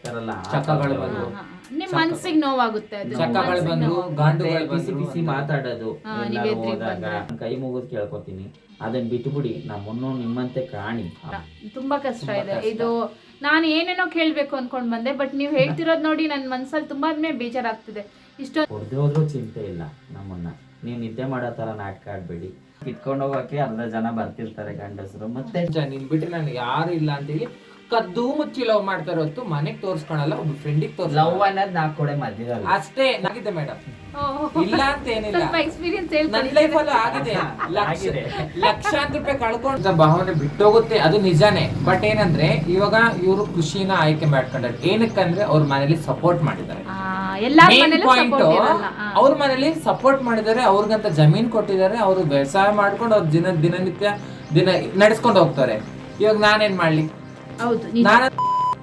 ಹೋಗ್ತಾರಲ್ಲ ಆ ಚಕ್ಕಗಳು ಬಂದು. ನಿಮ್ ಮನ್ಸಿಗೆ ನೋವಾಗುತ್ತೆ ಅದು ನಿಮ್ ಚಕ್ಕಗಳು ಮನ್ಸಿಗ್ ಬಂದು ನೋವಾಗುತ್ತೆ. ಗಾಂಡುಗಳು ಮತ್ತೆ ಬಿಸಿ ಬಂದ್ರು ಬಿಸಿ ಮಾತಾಡೋದು. ಹಾ, ಎಲ್ಲಾರು ನೀವ್ ಹೋದಾಗ ಬಂದ್ರೆ. ಕೈ ಮುಗಿದು ಕೇಳ್ಕೊತೀನಿ. ಅದನ್ನ ಬಿಟ್ಬಿಡಿ ನಮ್ಮನ್ನು ನಿಮ್ಮಂತೆ ಕಾಣಿ. ತುಂಬಾ ಕಷ್ಟ ಇದೆ. ಇದು ನಾನು ಏನೇನೋ ಕೇಳ್ಬೇಕು ಅನ್ಕೊಂಡ್ ಬಂದೆ ಬಟ್ ನೀವು ಹೇಳ್ತಿರೋದ್ ನೋಡಿ ನನ್ನ ಮನ್ಸಲ್ಲಿ ತುಂಬಾನೇ ಬೇಜಾರಾಗ್ತಿದೆ. ಇಷ್ಟೊಂದು ಹೊಡೆದೇ ಹೋದ್ರೂ ಚಿಂತೆ ಇಲ್ಲ ನಮ್ಮನ್ನ. ನೀವ್ ನಿದ್ದೆ ಮಾಡೋ ತರ ನಾಟಕ ಆಡ್ಬೇಡಿ. ಕಿತ್ಕೊಂಡು ಹೋಗಕ್ಕೆ ಅರ್ಧ ಜನ ಬರ್ತಿರ್ತಾರೆ ಗಂಡಸರು. ಮತ್ತೆ ನಿನ್ ನೀನ್ ಬಿಟ್ರೆ ನನಗೆ ಯಾರು ಇಲ್ಲ ಅಂತೇಳಿ ಕದ್ದು ಮುಚ್ಚಿ ಲವ್ ಮಾಡ್ತಾರೆ ಹೊತ್ತು ಮನೆಗ್ ತೋರ್ಸ್ಕೊಳಲ್ಲ ಒಬ್ಬ ಫ್ರೆಂಡಿಗೆ ತೋರ್ಸ್ ಲವ್ ಅನ್ನೋದು ನಾಲ್ಕು ಕೊಡೆ ಮಧ್ಯದಲ್ಲಿ. ಅಷ್ಟೇ ನಾಗಿದೆ ಮೇಡಮ್ ಇಲ್ಲ ಅಂತ ಏನಿಲ್ಲ ಸ್ವಲ್ಪ ಎಕ್ಸ್ಪೀರಿಯನ್ಸ್ ಲೈಫ್ ಅಲ್ಲೂ ಆಗಿದೆ. ಲಕ್ಷ ಆಗಿದೆ. ಲಕ್ಷಾಂತರ ರೂಪಾಯಿ ಕಳ್ಕೊಂಡ ಭಾವನೆ ಬಿಟ್ಟೋಗುತ್ತೆ ಅದು ನಿಜಾನೇ. ಬಟ್ ಏನಂದ್ರೆ ಇವಾಗ ಇವರು ಖುಷಿನ ಆಯ್ಕೆ ಮಾಡ್ಕೊಂಡ್ರೆ. ಏನಕ್ಕಂದ್ರೆ ಅವ್ರ ಮನೇಲಿ ಸಪೋರ್ಟ್ ಮಾಡಿದ್ದಾರೆ. ಎಲ್ಲಾರ ಮೇನ್ ಮನೇಲೂ ಪಾಯಿಂಟ್ ಸಪೋರ್ಟ್ ಇರಲ್ಲ. ಆ. ಅವ್ರ ಮನೇಲಿ ಸಪೋರ್ಟ್ ಮಾಡಿದ್ದಾರೆ ಅವ್ರಿಗಂತ ಜಮೀನ್ ಕೊಟ್ಟಿದ್ದಾರೆ ಅವರು ವ್ಯವಸಾಯ ಮಾಡ್ಕೊಂಡು ಅವ್ರ ದಿನ ದಿನನಿತ್ಯ ದಿನ ನಡೆಸ್ಕೊಂಡು ಹೋಗ್ತಾರೆ. ಇವಾಗ ನಾನೇನ್ ಮಾಡ್ಲಿ? ಹೌದು. ನಾನು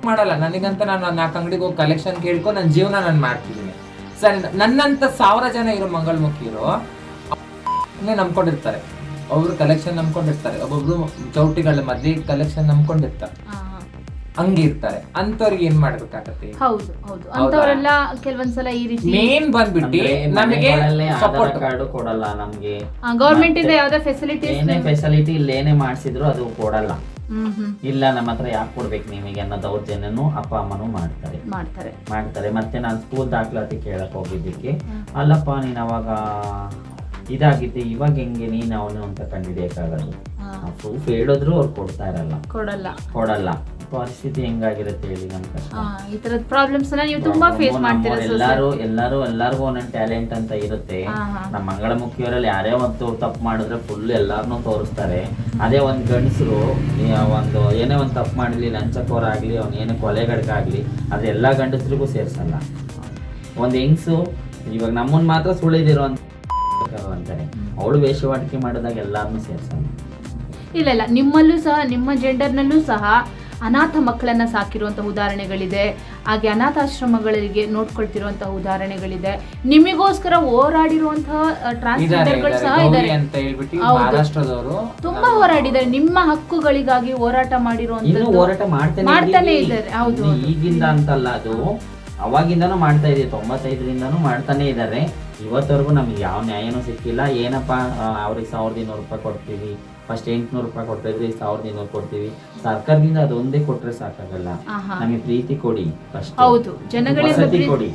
ಮಾಡಲ್ಲ. ನನಗಂತ ನಾನು ನಾಲ್ಕು ಅಂಗಡಿಗೆ ಹೋಗಿ ಕಲೆಕ್ಷನ್ ಕೇಳ್ಕೊ ನನ್ನ ಜೀವನ ನಾನು ಮಾಡ್ತಿದ್ದೀನಿ. ಸರ್ ನನ್ನಂತ ಸಾವಿರ ಜನ ಇರೋ ಮಂಗಳಮುಖಿರು ನಂಬ್ಕೊಂಡಿರ್ತಾರೆ. ಒಬ್ರು ಕಲೆಕ್ಷನ್ ನಂಬ್ಕೊಂಡಿರ್ತಾರೆ. ಒಬ್ಬೊಬ್ರು ಚೌಟಿಗಳ ಮದ್ವೆ ಕಲೆಕ್ಷನ್ ನಂಬ್ಕೊಂಡಿರ್ತಾರೆ. ಹಂಗಿರ್ತಾರೆ. ಅಂತವ್ರಿಗೆ ಏನ್ ಮಾಡ್ಬೇಕಾಗತ್ತೆ? ಹೌದು ಹೌದು. ಅಂತವರೆಲ್ಲ ಕೆಲವೊಂದ್ಸಲ ಈ ರೀತಿ ಮೇನ್ ಬಂದ್ಬಿಟ್ಟು ನಮಗೆ ಸಪೋರ್ಟ್ ಕಾರ್ಡ್ ಕೊಡಲ್ಲ ನಮಗೆ. ಗೌರ್ಮೆಂಟ್ ಇಂದ ಯಾವ್ದೇ ಫೆಸಿಲಿಟಿ ಏನೇ ಫೆಸಿಲಿಟಿ ಇಲ್ಲಿ ಏನೇ ಮಾಡಿಸಿದ್ರು ಅದು ಕೊಡಲ್ಲ. ಇಲ್ಲ ನಮ್ಮ ಹತ್ರ ಯಾಕೆ ಕೊಡ್ಬೇಕು ನಿಮಗೆ ಅನ್ನೋ ದೌರ್ಜನ್ಯನು ಅಪ್ಪ ಅಮ್ಮನೂ ಮಾಡ್ತಾರೆ. ಮಾಡ್ತಾರೆ. ಮಾಡ್ತಾರೆ. ಮತ್ತೆ ನಾನು ಸ್ಕೂಲ್ ದಾಖಲಾತಿ ಕೇಳಕ್ ಹೋಗಿದ್ದಕ್ಕೆ ಅಲ್ಲಪ್ಪ ನೀನ್ ಅವಾಗ ಇದಾಗಿದ್ದೆ ಇವಾಗ ಹೆಂಗೆ ನೀನ್ ಅವನು ಅಂತ ಕಂಡಿಡಿಯಕ್ಕಾಗಲ್ಲ. ಪ್ರೂಫ್ ಹೇಳಿದ್ರು ಅವ್ರು ಕೊಡ್ತಾ ಇರಲ್ಲ. ಕೊಡಲ್ಲ. ಕೊಡಲ್ಲ. ಪರಿಸ್ಥಿತಿ ಹೆಂಗಾಗಿರುತ್ತೆ ಹೇಳಿ ನಮ್ ಕಷ್ಟ ಆ, ಈ ತರದ ಪ್ರಾಬ್ಲಮ್ಸ್ನ ನೀವು ತುಂಬಾ ಫೇಸ್ ಮಾಡ್ತೀರ ಮಾಡ್ತೀರಾ ಎಲ್ಲಾರು ಎಲ್ಲಾರು ಎಲ್ಲಾರ್ಗು ಒಂದೊಂದು ಟ್ಯಾಲೆಂಟ್ ಅಂತ ಇರುತ್ತೆ. ನಮ್ಮ ಹಾ. ನಮ್ಮ ಮಂಗಳಮುಖಿಯವರಲ್ಲಿ ಯಾರೇ ಒಂದು ತಪ್ಪು ಮಾಡಿದ್ರೆ ಫುಲ್ ಎಲ್ಲಾರನ್ನೂ ತೋರಿಸ್ತಾರೆ. ಅದೇ ಒಂದ್ ಗಂಡಸರು ಒಂದು ಏನೇ ಒಂದ್ ತಪ್ಪು ಮಾಡಲಿ ಲಂಚಕೋರಾಗ್ಲಿ ಅವ್ನ ಏನೇ ಕೊಲೆಗಡ್ಕಾಗ್ಲಿ ಅದು ಎಲ್ಲಾ ಗಂಡಸರಿಗೂ ಸೇರ್ಸಲ್ಲ. ಒಂದ್ ಹೆಂಗ್ಸು ಇವಾಗ ನಮ್ಮನ್ ಮಾತ್ರ ಸುಳಿದಿರೋ ಅಂತ ಅಂತಾರೆ ಅವಳು ವೇಷವಾಟಿಕೆ ಮಾಡಿದಾಗ ಎಲ್ಲಾರನ್ನೂ ಸೇರ್ಸಲ್ಲ. ಇಲ್ಲ ಇಲ್ಲ. ನಿಮ್ಮಲ್ಲೂ ಸಹ ನಿಮ್ಮ ಜೆಂಡರ್ನಲ್ಲೂ ಸಹ ಅನಾಥ ಮಕ್ಕಳನ್ನು ಸಾಕಿರುವಂತಹ ಉದಾಹರಣೆಗಳಿದೆ. ಹಾಗೆ ಅನಾಥಾಶ್ರಮಗಳಿಗೆ ನೋಡ್ಕೊಳ್ತಿರುವಂತಹ ಉದಾಹರಣೆಗಳಿದೆ. ನಿಮಗೋಸ್ಕರ ಹೋರಾಡಿರುವಂತಹ ಟ್ರಾನ್ಸ್ಜೆಂಡರ್ಗಳು ಸಹ ಇದ್ದಾರೆ ತುಂಬಾ ಹೋರಾಡಿದ್ದಾರೆ. ನಿಮ್ಮ ಹಕ್ಕುಗಳಿಗಾಗಿ ಹೋರಾಟ ಮಾಡಿರುವಂತ ಹೋರಾಟ ಮಾಡ್ತಾನೆ ಇದ್ದಾರೆ, ಹೌದು, ಈಗಿಂದ ಅಂತಲ್ಲ ಅದು. ಅವಾಗಿಂದನೂ ಮಾಡ್ತಾ ಇದೆ. ತೊಂಬತ್ತೈದರಿಂದನೂ ಮಾಡ್ತಾನೆ ಇದ್ದಾರೆ. ಇವತ್ತವರೆಗೂ ನಮ್ಗೆ ಯಾವ ನ್ಯಾಯನೂ ಸಿಕ್ಕಿಲ್ಲ. ಏನಪ್ಪ ಅವ್ರಿಗೆ ಸಾವಿರದ ಇನ್ನೂರು ರೂಪಾಯಿ ಕೊಡ್ತೀವಿ. ಫಸ್ಟ್ ಎಂಟ್ನೂರು ರೂಪಾಯಿ ಕೊಟ್ಟಿದ್ರೆ ಸಾವಿರದ ಇನ್ನೂರು ಕೊಡ್ತೀವಿ. ಸರ್ಕಾರದಿಂದ ಅದೊಂದೇ ಕೊಟ್ರೆ ಸಾಕಾಗಲ್ಲ. ನಮಗೆ ಪ್ರೀತಿ ಕೊಡಿ ಫಸ್ಟ್. ವಸತಿ ಕೊಡಿ.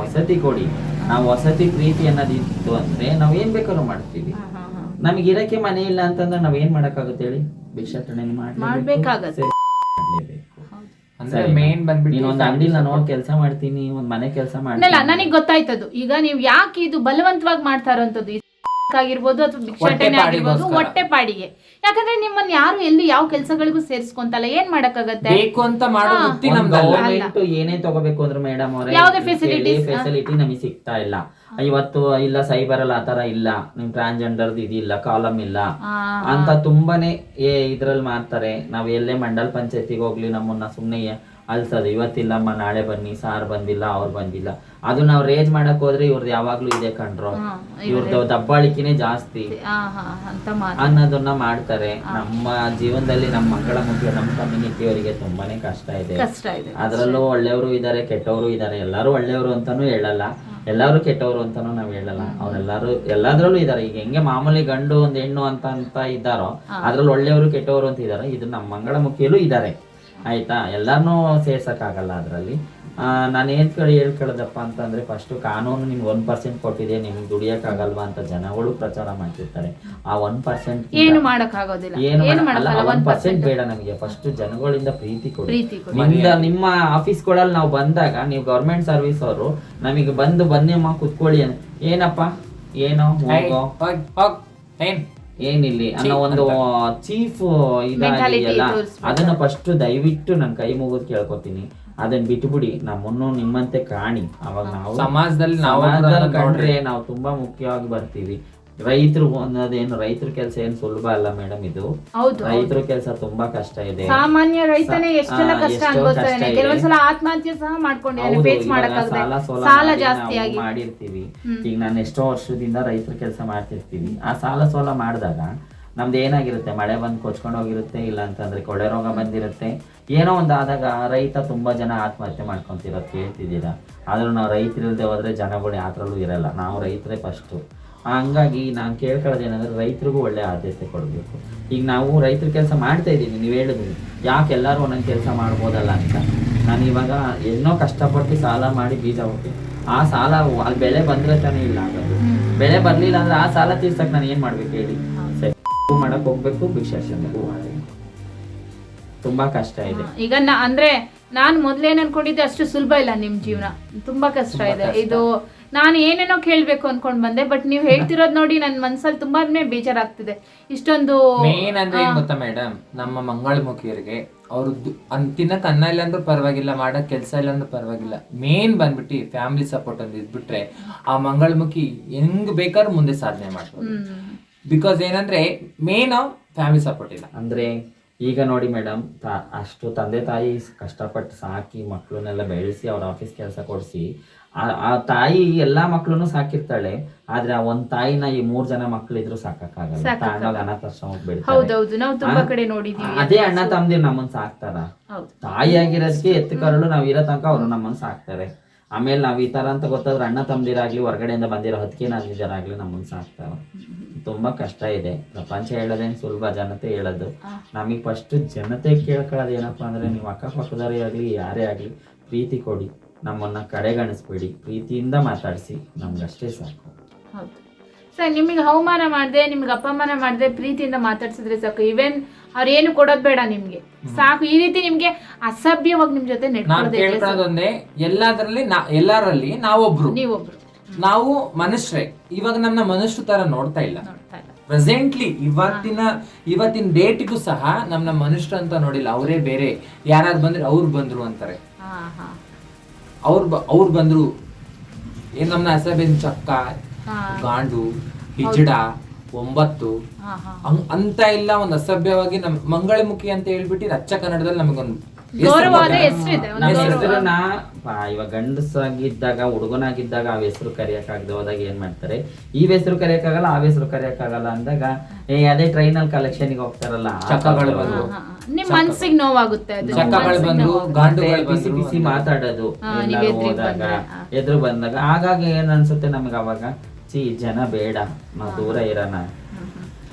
ವಸತಿ ಕೊಡಿ. ನಾವು ವಸತಿ ಪ್ರೀತಿ ಅನ್ನೋದಿತ್ತು ಅಂದ್ರೆ ನಾವು ಏನ್ ಬೇಕಾದ್ರೂ ಮಾಡ್ತೀವಿ. ನಮ್ಗೆ ಇರಕ್ಕೆ ಮನೆ ಇಲ್ಲ ಅಂತಂದ್ರೆ ನಾವ್ ಏನ್ ಮಾಡಕ್ಕಾಗುತ್ತೆ ಹೇಳಿ? ಭಿಕ್ಷಾಟನೆ ಮಾಡ್ಬೇಕಾಗತ್ತೆ. ಮೇನ್ ಬಂದ್ಬಿಟ್ಟು ನೀನ್ ಒಂದ್ ಅಂಗಡಿ ನಾನು ಹೋಗಿ ಕೆಲಸ ಮಾಡ್ತೀನಿ ಒಂದ್ ಮನೆ ಕೆಲಸ ಮಾಡ್ತೀನಿ. ನನಗೆ ಗೊತ್ತಾಯ್ತದು. ಈಗ ನೀವು ಯಾಕೆ ಇದು ಬಲವಂತವಾಗಿ ಮಾಡ್ತಾ ಇರೋಂಥದ್ದು ಈ ಆಗಿರ್ಬೋದು ಅಥವಾ ಭಿಕ್ಷಾಟನೆ. ಆಗಿರ್ಬೋದು ಹೊಟ್ಟೆ ಪಾಡಿಗೆ. ಯಾಕಂದ್ರೆ ನಿಮ್ಮನ್ನ ಯಾರು ಎಲ್ಲಿ ಯಾವ ಕೆಲಸಗಳಿಗೂ ಸೇರಿಸ್ಕೊಂತಲ್ಲ ಏನ್ ಮಾಡಕ್ಕಾಗತ್ತೆ? ಬೇಕು ಅಂತ ಮಾಡೋ ಹಾ. ವೃತ್ತಿ ನಮ್ದಲ್ಲ ಗೌರ್ಮೆಂಟ್ ಏನೇ ತಗೋಬೇಕು ಅಂದ್ರೆ ಮೇಡಮ್ ಅವರೇ ಯಾವ್ದೇ ಫೆಸಿಲಿಟಿ ಫೆಸಿಲಿಟಿ ನಮಗೆ ಸಿಗ್ತಾ ಇಲ್ಲ. ಇವತ್ತು ಇಲ್ಲ ಸೈಬರ್ ಅಲ್ಲಿ ಆತರ ಇಲ್ಲ. ನಿಮ್ ಟ್ರಾನ್ಸ್ಜೆಂಡರ್ ಇದಿಲ್ಲ ಕಾಲಮ್ ಇಲ್ಲ. ಆ, ಅಂತ ತುಂಬಾನೇ ಏ ಇದ್ರಲ್ಲಿ ಮಾಡ್ತಾರೆ. ನಾವ್ ಎಲ್ಲೇ ಮಂಡಲ್ ಪಂಚಾಯತಿಗೆ ಹೋಗ್ಲಿ ನಮ್ಮನ್ನ ಸುಮ್ನೆ ಅಲ್ಸೋದು. ಇವತ್ತಿಲ್ಲಮ್ಮ ನಾಳೆ ಬನ್ನಿ ಸಾರ್ ಬಂದಿಲ್ಲ ಅವ್ರು ಬಂದಿಲ್ಲ. ಅದು ನಾವು ರೇಜ್ ಮಾಡಕ್ ಹೋದ್ರೆ ಇವ್ರದ್ದು ಯಾವಾಗ್ಲೂ ಇದೆ ಕಂಡ್ರೋ. ಹಾ, ಇವ್ರದ್ದು ದಬ್ಬಾಳಿಕೆನೆ ಜಾಸ್ತಿ. ಅನ್ನೋದನ್ನ ಮಾಡ್ತಾರೆ. ನಮ್ಮ ಜೀವನದಲ್ಲಿ ನಮ್ಮ ಮಕ್ಕಳ ಮುಖ್ಯ ನಮ್ಮ ಕಮ್ಯುನಿಟಿ ಅವರಿಗೆ ತುಂಬಾನೇ ಕಷ್ಟ ಇದೆ. ಅದರಲ್ಲೂ ಒಳ್ಳೆಯವರು ಇದ್ದಾರೆ ಕೆಟ್ಟವರು ಇದಾರೆ. ಎಲ್ಲರೂ ಒಳ್ಳೆಯವರು ಅಂತಾನೂ ಹೇಳಲ್ಲ. ಎಲ್ಲರೂ ಕೆಟ್ಟವರು ಅಂತಾನೂ ನಾವ್ ಹೇಳಲ್ಲ. ಅವ್ರೆಲ್ಲಾರು ಎಲ್ಲಾದ್ರಲ್ಲೂ ಇದಾರೆ. ಈಗ ಹೆಂಗೆ ಮಾಮೂಲಿ ಗಂಡು ಒಂದ್ ಹೆಣ್ಣು ಅಂತ ಅಂತ ಇದ್ದಾರೋ ಅದ್ರಲ್ಲಿ ಒಳ್ಳೆಯವರು ಕೆಟ್ಟವರು ಅಂತ ಇದಾರೆ. ಇದು ನಮ್ಮ ಮಂಗಳ ಮುಖಿಯಲ್ಲೂ ಇದಾರೆ. ಆಯ್ತಾ? ಎಲ್ಲರನ್ನೂ ಸೇರ್ಸಕ್ ಆಗಲ್ಲ ಅದ್ರಲ್ಲಿ ನಾನು ಏನ್ ಕೇಳಿ ಹೇಳ್ಕೊಳ್ಳೋದಪ್ಪ ಅಂತಂದ್ರೆ ಫಸ್ಟ್ ಕಾನೂನು ನಿಮ್ಗೆ ಒನ್ ಪರ್ಸೆಂಟ್ ಕೊಟ್ಟಿದೆ ನಿಮ್ಗೆ ದುಡಿಯಕ್ ಆಗಲ್ವಾ ಅಂತ ಜನಗಳು ಪ್ರಚಾರ ಮಾಡ್ತಿರ್ತಾರೆ. ಆ ಒನ್ ಪರ್ಸೆಂಟ್ ಏನು ಮಾಡೋಕ್ಕಾಗೋದಿಲ್ಲ. ಆಗೋದಿಲ್ಲ ಏನು ಒನ್ ಪರ್ಸೆಂಟ್ ಬೇಡ ನಮಗೆ. ಫಸ್ಟ್ ಜನಗಳಿಂದ ಪ್ರೀತಿ ಕೊಡಿ. ನಿಮ್ದ ನಿಮ್ಮ ಆಫೀಸ್ಗಳಲ್ಲಿ ನಾವು ಬಂದಾಗ ನೀವು ಗೌರ್ಮೆಂಟ್ ಸರ್ವಿಸ್ ಅವರು ನಮಗೆ ಬಂದು ಬನ್ನಿಮ್ಮ ಕುತ್ಕೊಳ್ಳಿ ಏನಪ್ಪ? ಏನೋ ಹೋಗೋ. ಹೋಗ್- ಹೋಗ್. ಏನ್? ಏನಿಲ್ಲಿ ಅನ್ನೋ ಒಂದು ಚೀಫ್ ಇದಾಗಿದೆಯಲ್ಲ ಅದನ್ನ ಫಸ್ಟ್ ದಯವಿಟ್ಟು ನನ್ನ ಕೈ ಮುಗಿದು ಕೇಳ್ಕೊತೀನಿ. ಅದನ್ನ ಬಿಟ್ಬಿಡಿ ನಮ್ಮನ್ನು ನಿಮ್ಮಂತೆ ಕಾಣಿ. ಅವಾಗ ನಾವು ಸಮಾಜದಲ್ಲಿ ನಾವು ಕಂಡ್ರೆ ನಾವು ತುಂಬಾ ಮುಖ್ಯವಾಗಿ ಬರ್ತೀವಿ. ರೈತರು ಅನ್ನೋದೇನು ರೈತರ ಕೆಲಸ ಏನು ಸುಲಭ ಅಲ್ಲ ಮೇಡಮ್ ಇದು. ಹೌದು ರೈತರ ಕೆಲಸ ತುಂಬಾ ಕಷ್ಟ ಇದೆ. ಸಾಮಾನ್ಯ ರೈತನೇ ಎಷ್ಟೆಲ್ಲ ಕಷ್ಟ ಎಷ್ಟೋ ಅನ್ಕೋತಾನೆ ಕೆಲವೊಂದ್ಸಲ ಆತ್ಮಹತ್ಯೆ ಸಹ ಮಾಡ್ಕೊಂಡಿದ್ದಾನೆ ಹೌದು, ಫೇಸ್ ಮಾಡಕ್ಕಾಗದೆ ಸಾಲ ಜಾಸ್ತಿ ಆಗಿ ಮಾಡಿರ್ತೀವಿ. ಈಗ ನಾನು ಎಷ್ಟೋ ವರ್ಷದಿಂದ ರೈತರ ಕೆಲಸ ಮಾಡ್ತಿರ್ತೀವಿ. ಆ ಸಾಲ ಸೋಲ ಮಾಡಿದಾಗ ನಮ್ದು ಏನಾಗಿರುತ್ತೆ? ಮಳೆ ಬಂದು ಕೊಚ್ಕೊಂಡು ಹೋಗಿರುತ್ತೆ ಇಲ್ಲ ಅಂತಂದ್ರೆ ಕೊಳೆ ರೋಗ ಬಂದಿರುತ್ತೆ. ಏನೋ ಒಂದು ಆದಾಗ ರೈತ ತುಂಬಾ ಜನ ಆತ್ಮಹತ್ಯೆ ಮಾಡ್ಕೊಂತಿರೋದು ಕೇಳ್ತಿದ್ದೀರಾ? ಆದ್ರೂ ನಾವು ರೈತರಿಲ್ದೆ ಹೋದ್ರೆ ಜನಗಳು ಯಾತ್ರಲ್ಲೂ ಇರಲ್ಲ. ನಾವು ರೈತರೇ ಫಸ್ಟು ಹಂಗಾಗಿ ನಾನು ಕೇಳ್ಕೊಳ್ಳೋದು ಏನಂದ್ರೆ ರೈತರಿಗೂ ಒಳ್ಳೆ ಆದ್ಯತೆ ಕೊಡಬೇಕು. ಈಗ ನಾವು ರೈತರ ಕೆಲಸ ಮಾಡ್ತಾ ಇದ್ದೀವಿ ನೀವು ಹೇಳಿದ್ರಿ. ಯಾಕೆ ಎಲ್ಲರೂ ಒಂದೊಂದು ಕೆಲಸ ಮಾಡ್ಬೋದಲ್ಲ ಅಂತ. ನಾನು ಇವಾಗ ಏನೋ ಕಷ್ಟಪಟ್ಟು ಸಾಲ ಮಾಡಿ ಬೀಜ ಹೋಗಿ ಆ ಸಾಲ ಅಲ್ಲಿ ಬೆಳೆ ಬಂದ್ರೆ ತಾನೇ ಇಲ್ಲ ಅದು ಬೆಳೆ ಬರಲಿಲ್ಲ ಅಂದ್ರೆ ಆ ಸಾಲ ತೀರ್ಸಕ್ಕೆ ನಾನು ಏನ್ ಮಾಡ್ಬೇಕು ಹೇಳಿ. ಸರಿ ಮಾಡಕ್ ಹೋಗ್ಬೇಕು ಭಿಕ್ಷಾಶನಕ್ಕೂ ಮಾಡ್ಬೇಕು ತುಂಬಾ ಕಷ್ಟ ಇದೆ. ಈಗ ಅಂದ್ರೆ ನಾನ್ ಮೊದ್ಲೇನ್ ಅನ್ಕೊಂಡಿದ್ದೆ ಅಷ್ಟು ಸುಲಭ ಇಲ್ಲ ನಿಮ್ ಜೀವನ. ತುಂಬಾ ಕಷ್ಟ ಇದೆ. ಇದು ನಾನು ಏನೇನೋ ಕೇಳ್ಬೇಕು ಅನ್ಕೊಂಡ್ ಬಂದೆ ಬಟ್ ನೀವ್ ಹೇಳ್ತಿರೋದ್ ನೋಡಿ ನನ್ ಮನ್ಸಲ್ಲಿ ತುಂಬಾನೇ ಬೇಜಾರಾಗ್ತಿದೆ. ಇಷ್ಟೊಂದು ಮೇನ್ ಅಂದ್ರೆ ಏನ್ ಗೊತ್ತಾ ಮೇಡಮ್ ನಮ್ಮ ಮಂಗಳಮುಖಿಯರಿಗೆ ಅವ್ರು ಅಂತಿನ ಅನ್ನ ಇಲ್ಲ ಅಂದ್ರೂ ಪರವಾಗಿಲ್ಲ ಮಾಡಕ್ ಕೆಲಸ ಇಲ್ಲ ಅಂದ್ರೂ ಪರವಾಗಿಲ್ಲ. ಮೇನ್ ಬಂದ್ಬಿಟ್ಟು ಫ್ಯಾಮಿಲಿ ಸಪೋರ್ಟ್ ಒಂದು ಇದ್ಬಿಟ್ರೆ ಆ ಮಂಗಳಮುಖಿ ಹೆಂಗ್ ಬೇಕಾದ್ರೂ ಮುಂದೆ ಸಾಧನೆ ಮಾಡ್ಬೋದು. ಬಿಕಾಸ್ ಏನಂದ್ರೆ ಮೇನ್ ಫ್ಯಾಮಿಲಿ ಸಪೋರ್ಟ್ ಇಲ್ಲ. ಅಂದ್ರೆ ಈಗ ನೋಡಿ ಮೇಡಮ್ ಅಷ್ಟು ತಂದೆ ತಾಯಿ ಕಷ್ಟಪಟ್ಟು ಸಾಕಿ ಮಕ್ಕಳನ್ನೆಲ್ಲ ಬೆಳೆಸಿ ಅವ್ರ ಆಫೀಸ್ ಕೆಲಸ ಕೊಡಿಸಿ ಆ ತಾಯಿ ಎಲ್ಲಾ ಮಕ್ಕಳನ್ನು ಸಾಕಿರ್ತಾಳೆ ಆದ್ರೆ ಆ ಒಂದ್ ತಾಯಿನ ಈ ಮೂರ್ ಜನ ಮಕ್ಕಳಿದ್ರು ಅನಾಥಾಶ್ರಮಕ್ಕೆ? ನೋಡಿದೀವಿ ಅದೇ ಅಣ್ಣ ತಮ್ಮದಿರ್ ನಮ್ಮನ್ ಸಾಕ್ತಾರ. ಹೌದು. ತಾಯಿಯಾಗಿರೋದಕ್ಕೆ ಎತ್ತು ಕರಳು ನಾವ್ ಇರೋ ತನಕ ಅವ್ರು ನಮ್ಮನ್ ಸಾಕ್ತಾರೆ. ಆಮೇಲೆ ನಾವ್ ಈ ತರ ಅಂತ ಗೊತ್ತಾದ್ರೆ ಅಣ್ಣ ತಮ್ಮದಿರಾಗ್ಲಿ ಹೊರಗಡೆಯಿಂದ ಬಂದಿರೋ ಹತ್ತಿಗೆ ನಾಲ್ಕು ಜನಾಗ್ಲಿ ನಮ್ಮನ್ ಸಾಕ್ತಾರ. ತುಂಬಾ ಕಷ್ಟ ಇದೆ. ಪ್ರಪಂಚ ಹೇಳೋದೇನ್ ಸುಲಭ ಜನತೆ ಹೇಳೋದು. ನಮಗ್ ನಮಗೆ ಫಸ್ಟ್ ಜನತೆ ಕೇಳ್ಕೊಳ್ಳೋದು ಏನಪ್ಪಾ ಅಂದ್ರೆ ನೀವು ಅಕ್ಕಪಕ್ಕದವರೇ ಆಗ್ಲಿ ಯಾರೇ ಆಗ್ಲಿ ಪ್ರೀತಿ ಕೊಡಿ. ನಮ್ಮನ್ನ ಕಡೆಗಣಿಸ್ಬೇಡಿ. ಪ್ರೀತಿಯಿಂದ ಮಾತಾಡಿಸಿ. ನಮ್ಗಷ್ಟೇ ಸಾಕು. ಹೌದು. ಸರ್ ನಿಮಗೆ ಅವಮಾನ ಮಾಡದೆ ನಿಮ್ಗೆ ಅಪಮಾನ ಮಾಡದೆ ಪ್ರೀತಿಯಿಂದ ಮಾತಾಡ್ಸಿದ್ರೆ ಸಾಕು. ಇವೆನ್ ಅವ್ರೇನು ಕೊಡೋದ್ ಬೇಡ ನಿಮ್ಗೆ. ಸಾಕು. ಈ ರೀತಿ ನಿಮ್ಗೆ ಅಸಭ್ಯವಾಗಿ ನಿಮ್ ಜೊತೆ ನಾನು ಕೇಳ್ಕೊಳ್ಳೋದೊಂದೇ ಎಲ್ಲಾದ್ರಲ್ಲಿ ನಾ ಎಲ್ಲರಲ್ಲಿ ನಾವೊಬ್ರು. ನೀವೊಬ್ರು. ನಾವು ಮನುಷ್ಯರೇ. ಇವಾಗ ನಮ್ನ ಮನುಷ್ಯರ ತರ ನೋಡ್ತಾ ಇಲ್ಲ. ಪ್ರೆಸೆಂಟ್ಲಿ ಇವತ್ತಿನ ಇವತ್ತಿನ ಡೇಟ್ಗೂ ಸಹ ನಮ್ನ ಮನುಷ್ಯರು ಅಂತ ನೋಡಿಲ್ಲ. ಅವರೇ ಬೇರೆ. ಯಾರಾದ್ರು ಬಂದ್ರೆ ಅವ್ರು ಬಂದ್ರು ಅಂತಾರೆ. ಅವ್ರು ಅವ್ರು ಬಂದ್ರು. ಏನ್ ನಮ್ನ ಅಸಬೇನ್ ಚಕ್ಕ ಗಾಂಡು ಹಿಜಡ ಒಂಬತ್ತು. ಅಂತ ಇಲ್ಲ ಒಂದ್ ಅಸಭ್ಯವಾಗಿ ನಮ್ ಮಂಗಳಮುಖಿ ಅಂತ ಹೇಳ್ಬಿಟ್ಟು ಅಚ್ಚ ಕನ್ನಡದಲ್ಲಿ ನಮಗೊಂದು ಗೌರವವಾದ ಹೆಸರಿದೆ ನಮ್ಮ. ಹೆಸರನ್ನ ಇವಾಗ ಗಂಡಸಾಗಿದ್ದಾಗ ಹುಡುಗನಾಗಿದ್ದಾಗ ಆ ಹೆಸರು ಕರೆಯಕ್ಕಾಗದೆ ಹೋದಾಗ ಏನ್ ಮಾಡ್ತಾರೆ? ಈ ಹೆಸರು ಕರೆಯಕ್ಕಾಗಲ್ಲ ಆ ಹೆಸರು ಕರೆಯಕ್ಕಾಗಲ್ಲ ಅಂದಾಗ ಏ ಅದೇ ಟ್ರೈನ್ ಅಲ್ಲಿ ಕಲೆಕ್ಷನ್ ಹೋಗ್ತಾರಲ್ಲ ಆ ಚಕ್ಕಗಳು ಬಂದು. ನಿಮ್ ಮನ್ಸಿಗೆ ನೋವಾಗುತ್ತೆ ಅದು ಚಕ್ಕಗಳು ಬಂದು ಗಂಡು ಗಾಂಡುಗಳು ಬಿಸಿ ಬಂದ್ರು. ಬಿಸಿ ಮಾತಾಡೋದು ಹಾ, ಎಲ್ಲಾರು ನೀವ್ ಹೋದಾಗ ಬಂದ್ರೆ, ಎದುರು ಬಂದಾಗ ಹಾಗಾಗಿ ಏನ್ ಅನ್ಸುತ್ತೆ ನಮ್ಗೆ ಅವಾಗ? ಚಿ ಜನ ಬೇಡ ನಾವು ದೂರ ಇರೋಣ.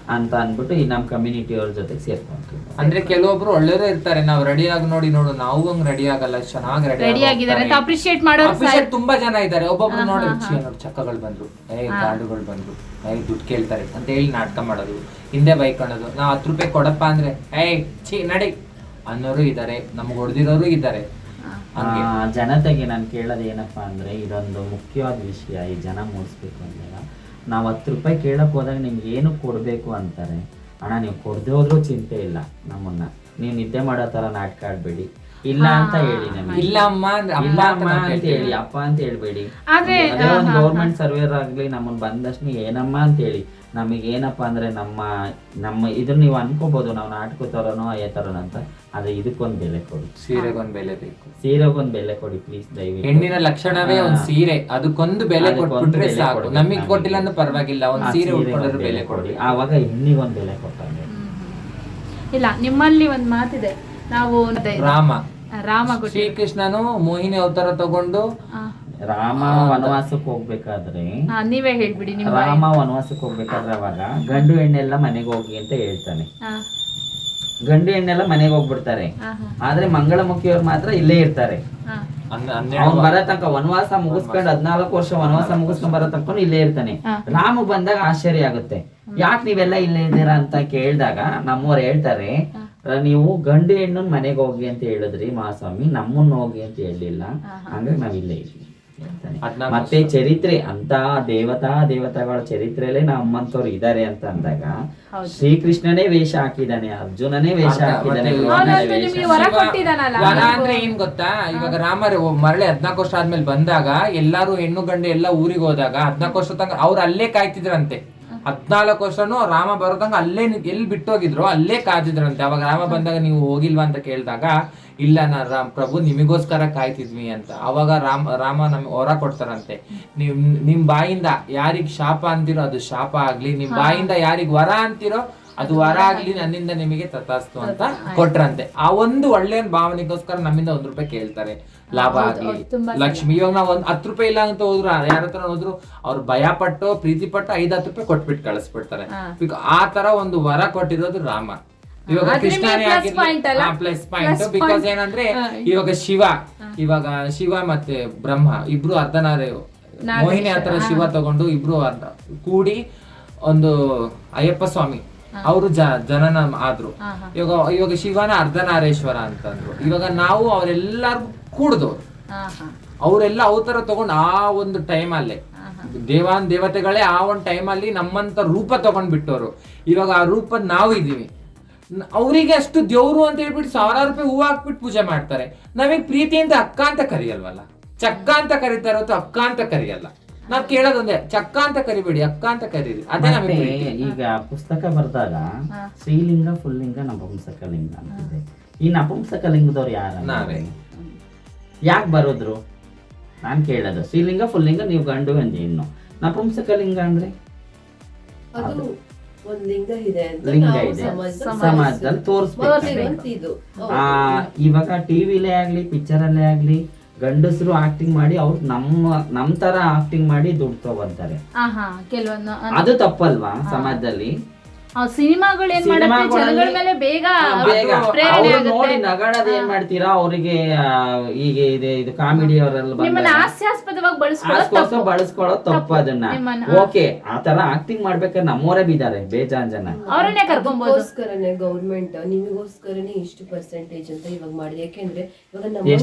ಅಂತ ಅನ್ಬಿಟ್ಟು ಈ ನಮ್ ಕಮ್ಯುನಿಟಿ ಅವ್ರ ಜೊತೆ ಸೇರ್ಕೊಂತೀವಿ. ಅಂದ್ರೆ ಕೆಲವೊಬ್ರು ಒಳ್ಳೆಯವರು ಇರ್ತಾರೆ. ನಾವು ರೆಡಿ ಆಗಿ ನೋಡಿ ನೋಡು ನಾವು ಹಂಗ್ ರೆಡಿ ಆಗಲ್ಲ ಚೆನ್ನಾಗಿ ರೆಡಿ ಆಗಿದ್ದಾರೆ ಅಂತ ಅಪ್ರಿಶಿಯೇಟ್ ಮಾಡೋರು ತುಂಬಾ ಜನ ಇದ್ದಾರೆ. ಒಬ್ಬೊಬ್ರು ನೋಡಿ ಹಾ, ಛೀ, ನೋಡಿ ಚಕ್ಕಗಳು ಬಂದ್ರು ಏ ಗಾಡುಗಳು ಬಂದ್ರು ಏ ದುಡ್ಡು ಕೇಳ್ತಾರೆ ಅಂತ ಹೇಳಿ ನಾಟಕ ಮಾಡೋದು. ಹಿಂದೆ ಬೈಕೊಳ್ಳೋದು ನಾವು ಹತ್ತು ರೂಪಾಯಿ ಕೊಡಪ್ಪ ಅಂದ್ರೆ ಏಯ್ ಛೀ ನಡಿ ಅನ್ನೋರು ಇದ್ದಾರೆ. ನಮ್ಗೆ ಹೊಡೆದಿರೋರು ಇದ್ದಾರೆ. ಹಂಗೆ. ಆ, ಜನತೆಗೆ ನಾನು ಕೇಳೋದು ಏನಪ್ಪಾ ಅಂದ್ರೆ ಇದೊಂದು ಮುಖ್ಯವಾದ ವಿಷಯ ಈ ಜನ ಮೂಡಿಸ್ಬೇಕು ಅಂದಾಗ ನಾವು ಹತ್ತು ರೂಪಾಯಿ ಕೇಳಕ್ ಹೋದಾಗ ನಿಮ್ಗೆ ಏನು ಕೊಡಬೇಕು ಅಂತಾರೆ? ಅಣ್ಣ ನೀವು ಕೊಡದೆ ಹೋದ್ರೂ ಚಿಂತೆ ಇಲ್ಲ ನಮ್ಮನ್ನ. ನೀವು ನಿದ್ದೆ ಮಾಡೋ ತರ ನಾಟಕ ಆಡ್ಬೇಡಿ. ಇಲ್ಲ ಅಂತ ಹೇಳಿ ನಮಗೆ. ಇಲ್ಲ ಅಮ್ಮ ಅಂದ್ರೆ ಅಮ್ಮ ಇಲ್ಲ ಅಂತ ಅಮ್ಮ ಅಂತ ಹೇಳಿ ಅಪ್ಪ ಅಂತ ಹೇಳ್ಬೇಡಿ. ಆದ್ರೆ, ಗೌರ್ಮೆಂಟ್ ಸರ್ವೇರ್ ಆಗ್ಲಿ ನಮ್ಮನ್ ಬಂದಷ್ಟು ಏನಮ್ಮ ಅಂತ ಹೇಳಿ. ನಮಗೆ ಏನಪ್ಪಾ ಅಂದ್ರೆ ನಮ್ಮ ನಮ್ಮ ಇದ್ರ ನೀವು ಅನ್ಕೋಬಹುದು ನಾವು ನಾಟಕ ತರೋನೋ ಅಯ್ಯ ತರೋನೋ ಅಂತ ಆದರೆ ಇದಕ್ಕೊಂದು ಬೆಲೆ ಕೊಡಿ. ಸೀರೆಗೊಂದು ಬೆಲೆ ಬೇಕು. ಸೀರೆಗೊಂದು ಬೆಲೆ ಕೊಡಿ ಪ್ಲೀಸ್ ದಯವಿಟ್ಟು. ಹೆಣ್ಣಿನ ಲಕ್ಷಣವೇ ಒಂದು ಸೀರೆ ಅದಕ್ಕೊಂದು ಬೆಲೆ ಅದಕ್ಕೊಂದು ಕೊಟ್ಬಿಟ್ರೆ ಬೆಲೆ ಸಾಕು. ನಮಗೆ. ಕೊಟ್ಟಿಲ್ಲ ಅಂದ್ರೆ ಪರವಾಗಿಲ್ಲ ಒಂದು ಆ ಸೀರೆ ಸೀರೆಗೊಂದು ಉಟ್ಕೊಂಡ್ರೆ ಬೆಲೆ ಕೊಡಿ. ಆವಾಗ ಹೆಣ್ಣಿಗೊಂದು ಬೆಲೆ ಕೊಟ್ಟಂಗೆ ಇಲ್ಲ ನಿಮ್ಮಲ್ಲಿ ಒಂದ್ ಮಾತಿದೆ. ನಾವು ರಾಮ. ರಾಮ ಕೊಟ್ಟಿ ಶ್ರೀಕೃಷ್ಣನು ಮೋಹಿನಿ ಅವತಾರ ತಗೊಂಡು. ರಾಮ ವನವಾಸಕ್ಕೆ ಹೋಗ್ಬೇಕಾದ್ರೆ ಹಾ, ನೀವೇ ಹೇಳ್ಬಿಡಿ ನಿಮ್ಮ ರಾಮ ವನವಾಸಕ್ಕೆ ಹೋಗ್ಬೇಕಾದ್ರೆ ಅವಾಗ ಗಂಡು ಹೆಣ್ಣೆಲ್ಲ ಮನೆಗೆ ಹೋಗಿ ಅಂತ ಹೇಳ್ತಾನೆ. ಹಾ, ಗಂಡು ಹೆಣ್ಣೆಲ್ಲ ಮನೆಗೆ ಹೋಗ್ಬಿಡ್ತಾರೆ. ಹಾ, ಹಾ, ಆದ್ರೆ ಮಂಗಳಮುಖಿಯವ್ರು ಮಾತ್ರ ಇಲ್ಲೇ ಇರ್ತಾರೆ. ಹಾ. ಅವ್ನ್ ಬರೋ ತನಕ ವನವಾಸ ಮುಗಿಸ್ಕೊಂಡು ಹದ್ನಾಲ್ಕು ವರ್ಷ ವನವಾಸ ಮುಗಿಸ್ಕೊಂಡ್ ಬರೋ ತನಕ ಇಲ್ಲೇ ಇರ್ತಾನೆ. ಹಾ. ರಾಮ ಬಂದಾಗ ಆಶ್ಚರ್ಯ ಆಗುತ್ತೆ. ಯಾಕೆ ನೀವೆಲ್ಲ ಇಲ್ಲೇ ಇದ್ದೀರಾ ಅಂತ ಕೇಳಿದಾಗ ನಮ್ಮವ್ರು ಹೇಳ್ತಾರೆ ನೀವು ಗಂಡು ಹೆಣ್ಣು ಮನೆಗೆ ಹೋಗಿ ಅಂತ ಹೇಳಿದ್ರಿ ಮಹಾಸ್ವಾಮಿ ನಮ್ಮನ್ನ ಹೋಗಿ ಅಂತ ಹೇಳಿಲ್ಲ. ಹಂಗಾಗಿ ನಾವ್ ಇಲ್ಲೇ ಇದ್ವಿ ಮತ್ತೆ ಚರಿತ್ರೆ ಅಂತ ದೇವತಾ ದೇವತೆಗಳ ಚರಿತ್ರೆಯಲ್ಲೇ ನಮ್ಮಂತವ್ರು ಇದಾರೆ ಅಂತ ಅಂದಾಗ. ಶ್ರೀಕೃಷ್ಣನೇ ವೇಷ ಹಾಕಿದಾನೆ ಅರ್ಜುನನೇ ವೇಷ ಹಾಕಿದಾನೆ ವರ ಕೊಟ್ಟಿದಾನಲ್ಲ ವನ ಅಂದ್ರೆ ಏನ್ ಗೊತ್ತಾ? ಇವಾಗ ರಾಮ ಮರಳಿ ಹದ್ನಾಲ್ಕು ವರ್ಷ ಆದ್ಮೇಲೆ ಬಂದಾಗ ಎಲ್ಲಾರು ಹೆಣ್ಣು ಗಂಡು ಎಲ್ಲ ಊರಿಗೆ ಹೋದಾಗ ಹದ್ನಾಲ್ಕು ವರ್ಷ ತನಕ ಅವ್ರು ಅಲ್ಲೇ ಕಾಯ್ತಿದ್ರಂತೆ. ಹದ್ನಾಲ್ಕು ವರ್ಷನೂ ರಾಮ ಬರೋದಂಗ ಅಲ್ಲೇ ಎಲ್ಲಿ ಬಿಟ್ಟೋಗಿದ್ರು ಅಲ್ಲೇ ಕಾದಿದ್ರಂತೆ. ಅವಾಗ ರಾಮ ಬಂದಾಗ ನೀವು ಹೋಗಿಲ್ವಾ ಅಂತ ಕೇಳಿದಾಗ ಇಲ್ಲ ನಾ ರಾಮ್ ಪ್ರಭು ನಿಮಗೋಸ್ಕರ ಕಾಯ್ತಿದ್ವಿ ಅಂತ. ಅವಾಗ ರಾಮ ರಾಮ ನಮ್ಗೆ ಹೊರ ಕೊಡ್ತಾರಂತೆ. ನಿಮ್ ನಿಮ್ ಬಾಯಿಂದ ಯಾರಿಗ್ ಶಾಪ ಅಂತಿರೋ ಅದು ಶಾಪ ಆಗ್ಲಿ ನಿಮ್ ಬಾಯಿಂದ ಯಾರಿಗ್ ವರ ಅಂತಿರೋ ಅದು ವರ ಆಗ್ಲಿ ನನ್ನಿಂದ ನಿಮಗೆ ತಥಾಸ್ತು ಅಂತ ಕೊಟ್ರಂತೆ. ಆ ಒಂದು ಒಳ್ಳೆಯ ಭಾವನೆಗೋಸ್ಕರ ನಮ್ಮಿಂದ ಒಂದ್ ರೂಪಾಯಿ ಕೇಳ್ತಾರೆ. ಲಾಭ ಆಗ್ಲಿ. ಲಕ್ಷ್ಮಿ ಇವಾಗ ನಾವ್ ಒಂದ್ ಹತ್ತು ರೂಪಾಯಿ ಇಲ್ಲ ಅಂತ ಹೋದ್ರು ಯಾರ ಹತ್ರ ಹೋದ್ರು ಅವ್ರು ಭಯ ಪಟ್ಟು ಪ್ರೀತಿ ಪಟ್ಟು ಐದ್ ಹತ್ತು ರೂಪಾಯಿ ಕೊಟ್ಬಿಟ್ಟು ಕಳಿಸ್ಬಿಡ್ತಾರೆ. ಆ ತರ ಒಂದು ವರ ಕೊಟ್ಟಿರೋದು ರಾಮ. ಇವಾಗ ಕೃಷ್ಣ ಕೃಷ್ಣನೇ ಪ್ಲಸ್ ಪಾಯಿಂಟ್ ಬಿಕಾಸ್ ಏನಂದ್ರೆ. ಇವಾಗ ಶಿವ ಇವಾಗ ಶಿವ ಮತ್ತೆ ಬ್ರಹ್ಮ ಇಬ್ರು ಅರ್ಧನಾರೆ ಮೋಹಿನಿ ಹತ್ರ ಶಿವ ತಗೊಂಡು ಇಬ್ರು ಅರ್ಧ ಕೂಡಿ ಒಂದು ಅಯ್ಯಪ್ಪ ಸ್ವಾಮಿ. ಅವರು ಜ ಜನನ ಆದ್ರು. ಇವಾಗ ಇವಾಗ ಶಿವನ ಅರ್ಧನಾರೇಶ್ವರ ಅಂತಂದ್ರು. ಇವಾಗ ನಾವು ಅವರೆಲ್ಲರಿಗೂ ಕೂಡ್ದವ್ರು. ಅವರೆಲ್ಲ ಅವತಾರ ತಗೊಂಡು ಆ ಒಂದು ಟೈಮ್ ಅಲ್ಲೇ ದೇವಾನ್ ದೇವತೆಗಳೇ ಆ ಒಂದು ಟೈಮ್ ಅಲ್ಲಿ ನಮ್ಮಂತ ರೂಪ ತಗೊಂಡ್ ಬಿಟ್ಟವರು. ಇವಾಗ ಆ ರೂಪ ನಾವು ಇದೀವಿ ಅವರಿಗೆ ಅಷ್ಟು ದೇವ್ರು ಅಂತ ಹೇಳ್ಬಿಟ್ಟು ಸಾವಿರಾರು ರೂಪಾಯಿ ಹೂವು ಹಾಕ್ಬಿಟ್ಟು ಪೂಜೆ ಮಾಡ್ತಾರೆ. ನಮಗೆ ಪ್ರೀತಿಯಿಂದ ಅಕ್ಕ ಅಂತ ಕರಿಯಲ್ವಲ್ಲ. ಚಕ್ಕ ಅಂತ ಕರೀತಾರ ಅಕ್ಕ ಅಂತ ಕರಿಯಲ್ಲ. ನಾವ್ ಕೇಳೋದೊಂದೇ ಚಕ್ಕ ಅಂತ ಕರಿಬೇಡಿ ಅಕ್ಕ ಅಂತ ಕರೀರಿ. ಅದೇ ನಮಗೆ ಮತ್ತೆ ಪ್ರೀತಿ. ಈಗ ಪುಸ್ತಕ ಬರೆದಾಗ ಸ್ತ್ರೀಲಿಂಗ ಪುಲ್ಲಿಂಗ ನಪುಂಸಕ ಲಿಂಗ ಅಂತಿದೆ. ಈ ನಪುಂಸಕ ಲಿಂಗದವ್ರು ಯಾರ ನಾವೇ. ಯಾಕೆ ಬರೋದ್ರು? ನಾನು ಕೇಳೋದು. ಸ್ತ್ರೀಲಿಂಗ ಫುಲ್ಲಿಂಗ ನೀವು ಗಂಡು ಅಂದಿ ಇನ್ನು ನಪುಂಸಕ ಲಿಂಗ ಅಂದ್ರೆ? ಅದು ಒಂದ್ ಲಿಂಗ ಇದೆ ಅಂತ ಲಿಂಗ ನಾವು ಇದೆ. ಸಮಾಜದಲ್ಲಿ ಸಮಾಜದಲ್ಲಿ ತೋರಿಸ್ಬೇಕು. ತೋರಿಸಿರುವಂತ ಇದು. ಆ ಇವಾಗ ಟಿವಿಲೇ ಆಗ್ಲಿ ಪಿಕ್ಚರ್ ಅಲ್ಲೇ ಆಗ್ಲಿ ಗಂಡಸರು ಆಕ್ಟಿಂಗ್ ಮಾಡಿ ಅವ್ರು ನಮ್ಮ ನಮ್ ತರ ಆಕ್ಟಿಂಗ್ ಮಾಡಿ ದುಡ್ಡು ತಗೊಂತಾರೆ. ಕೆಲವೊಂದು ಅದು ತಪ್ಪಲ್ವಾ ಸಮಾಜದಲ್ಲಿ? ಆ ಸಿನಿಮಾಗಳು ಏನ್ ಮಾಡುತ್ತೆ ಜನಗಳ ಮೇಲೆ ಬೇಗ ಪ್ರೇರಣೆ ನೋಡಿ ಆಗುತ್ತೆ. ನಗಾಡೋದ್ ಏನ್ ಮಾಡ್ತೀರಾ? ಅವರಿಗೆ ಈಗ ಇದೆ ಇದು ಕಾಮಿಡಿ ಅವರೆಲ್ಲ ನಿಮ್ಮನ್ನ ಹಾಸ್ಯಾಸ್ಪದವಾಗಿ ಬಳಸ್ಕೊಳ್ಳೋದು ತಪ್ಪು. ಬಳಸ್ಕೊಳ್ಳೋದು ತಪ್ಪು ಅದನ್ನ. ಓಕೆ ಆ ತರ ಆಕ್ಟಿಂಗ್ ಮಾಡ್ಬೇಕಾದ್ರೆ ನಮ್ಮವರೇ ಬಿದ್ದಾರೆ ಬೇಜಾನ್ ಜನ. ಅವರನ್ನೇ ಕರ್ಕೊಂಬೋದು. ಅದಕ್ಕೋಸ್ಕರನೇ ಗೌರ್ಮೆಂಟ್ ನಿಮಗೋಸ್ಕರನೇ ಇಷ್ಟು ಪರ್ಸೆಂಟೇಜ್ ಅಂತ ಇವಾಗ ಮಾಡಿದೆ. ಯಾಕೆಂದ್ರೆ ಇವಾಗ ನಮಗೆ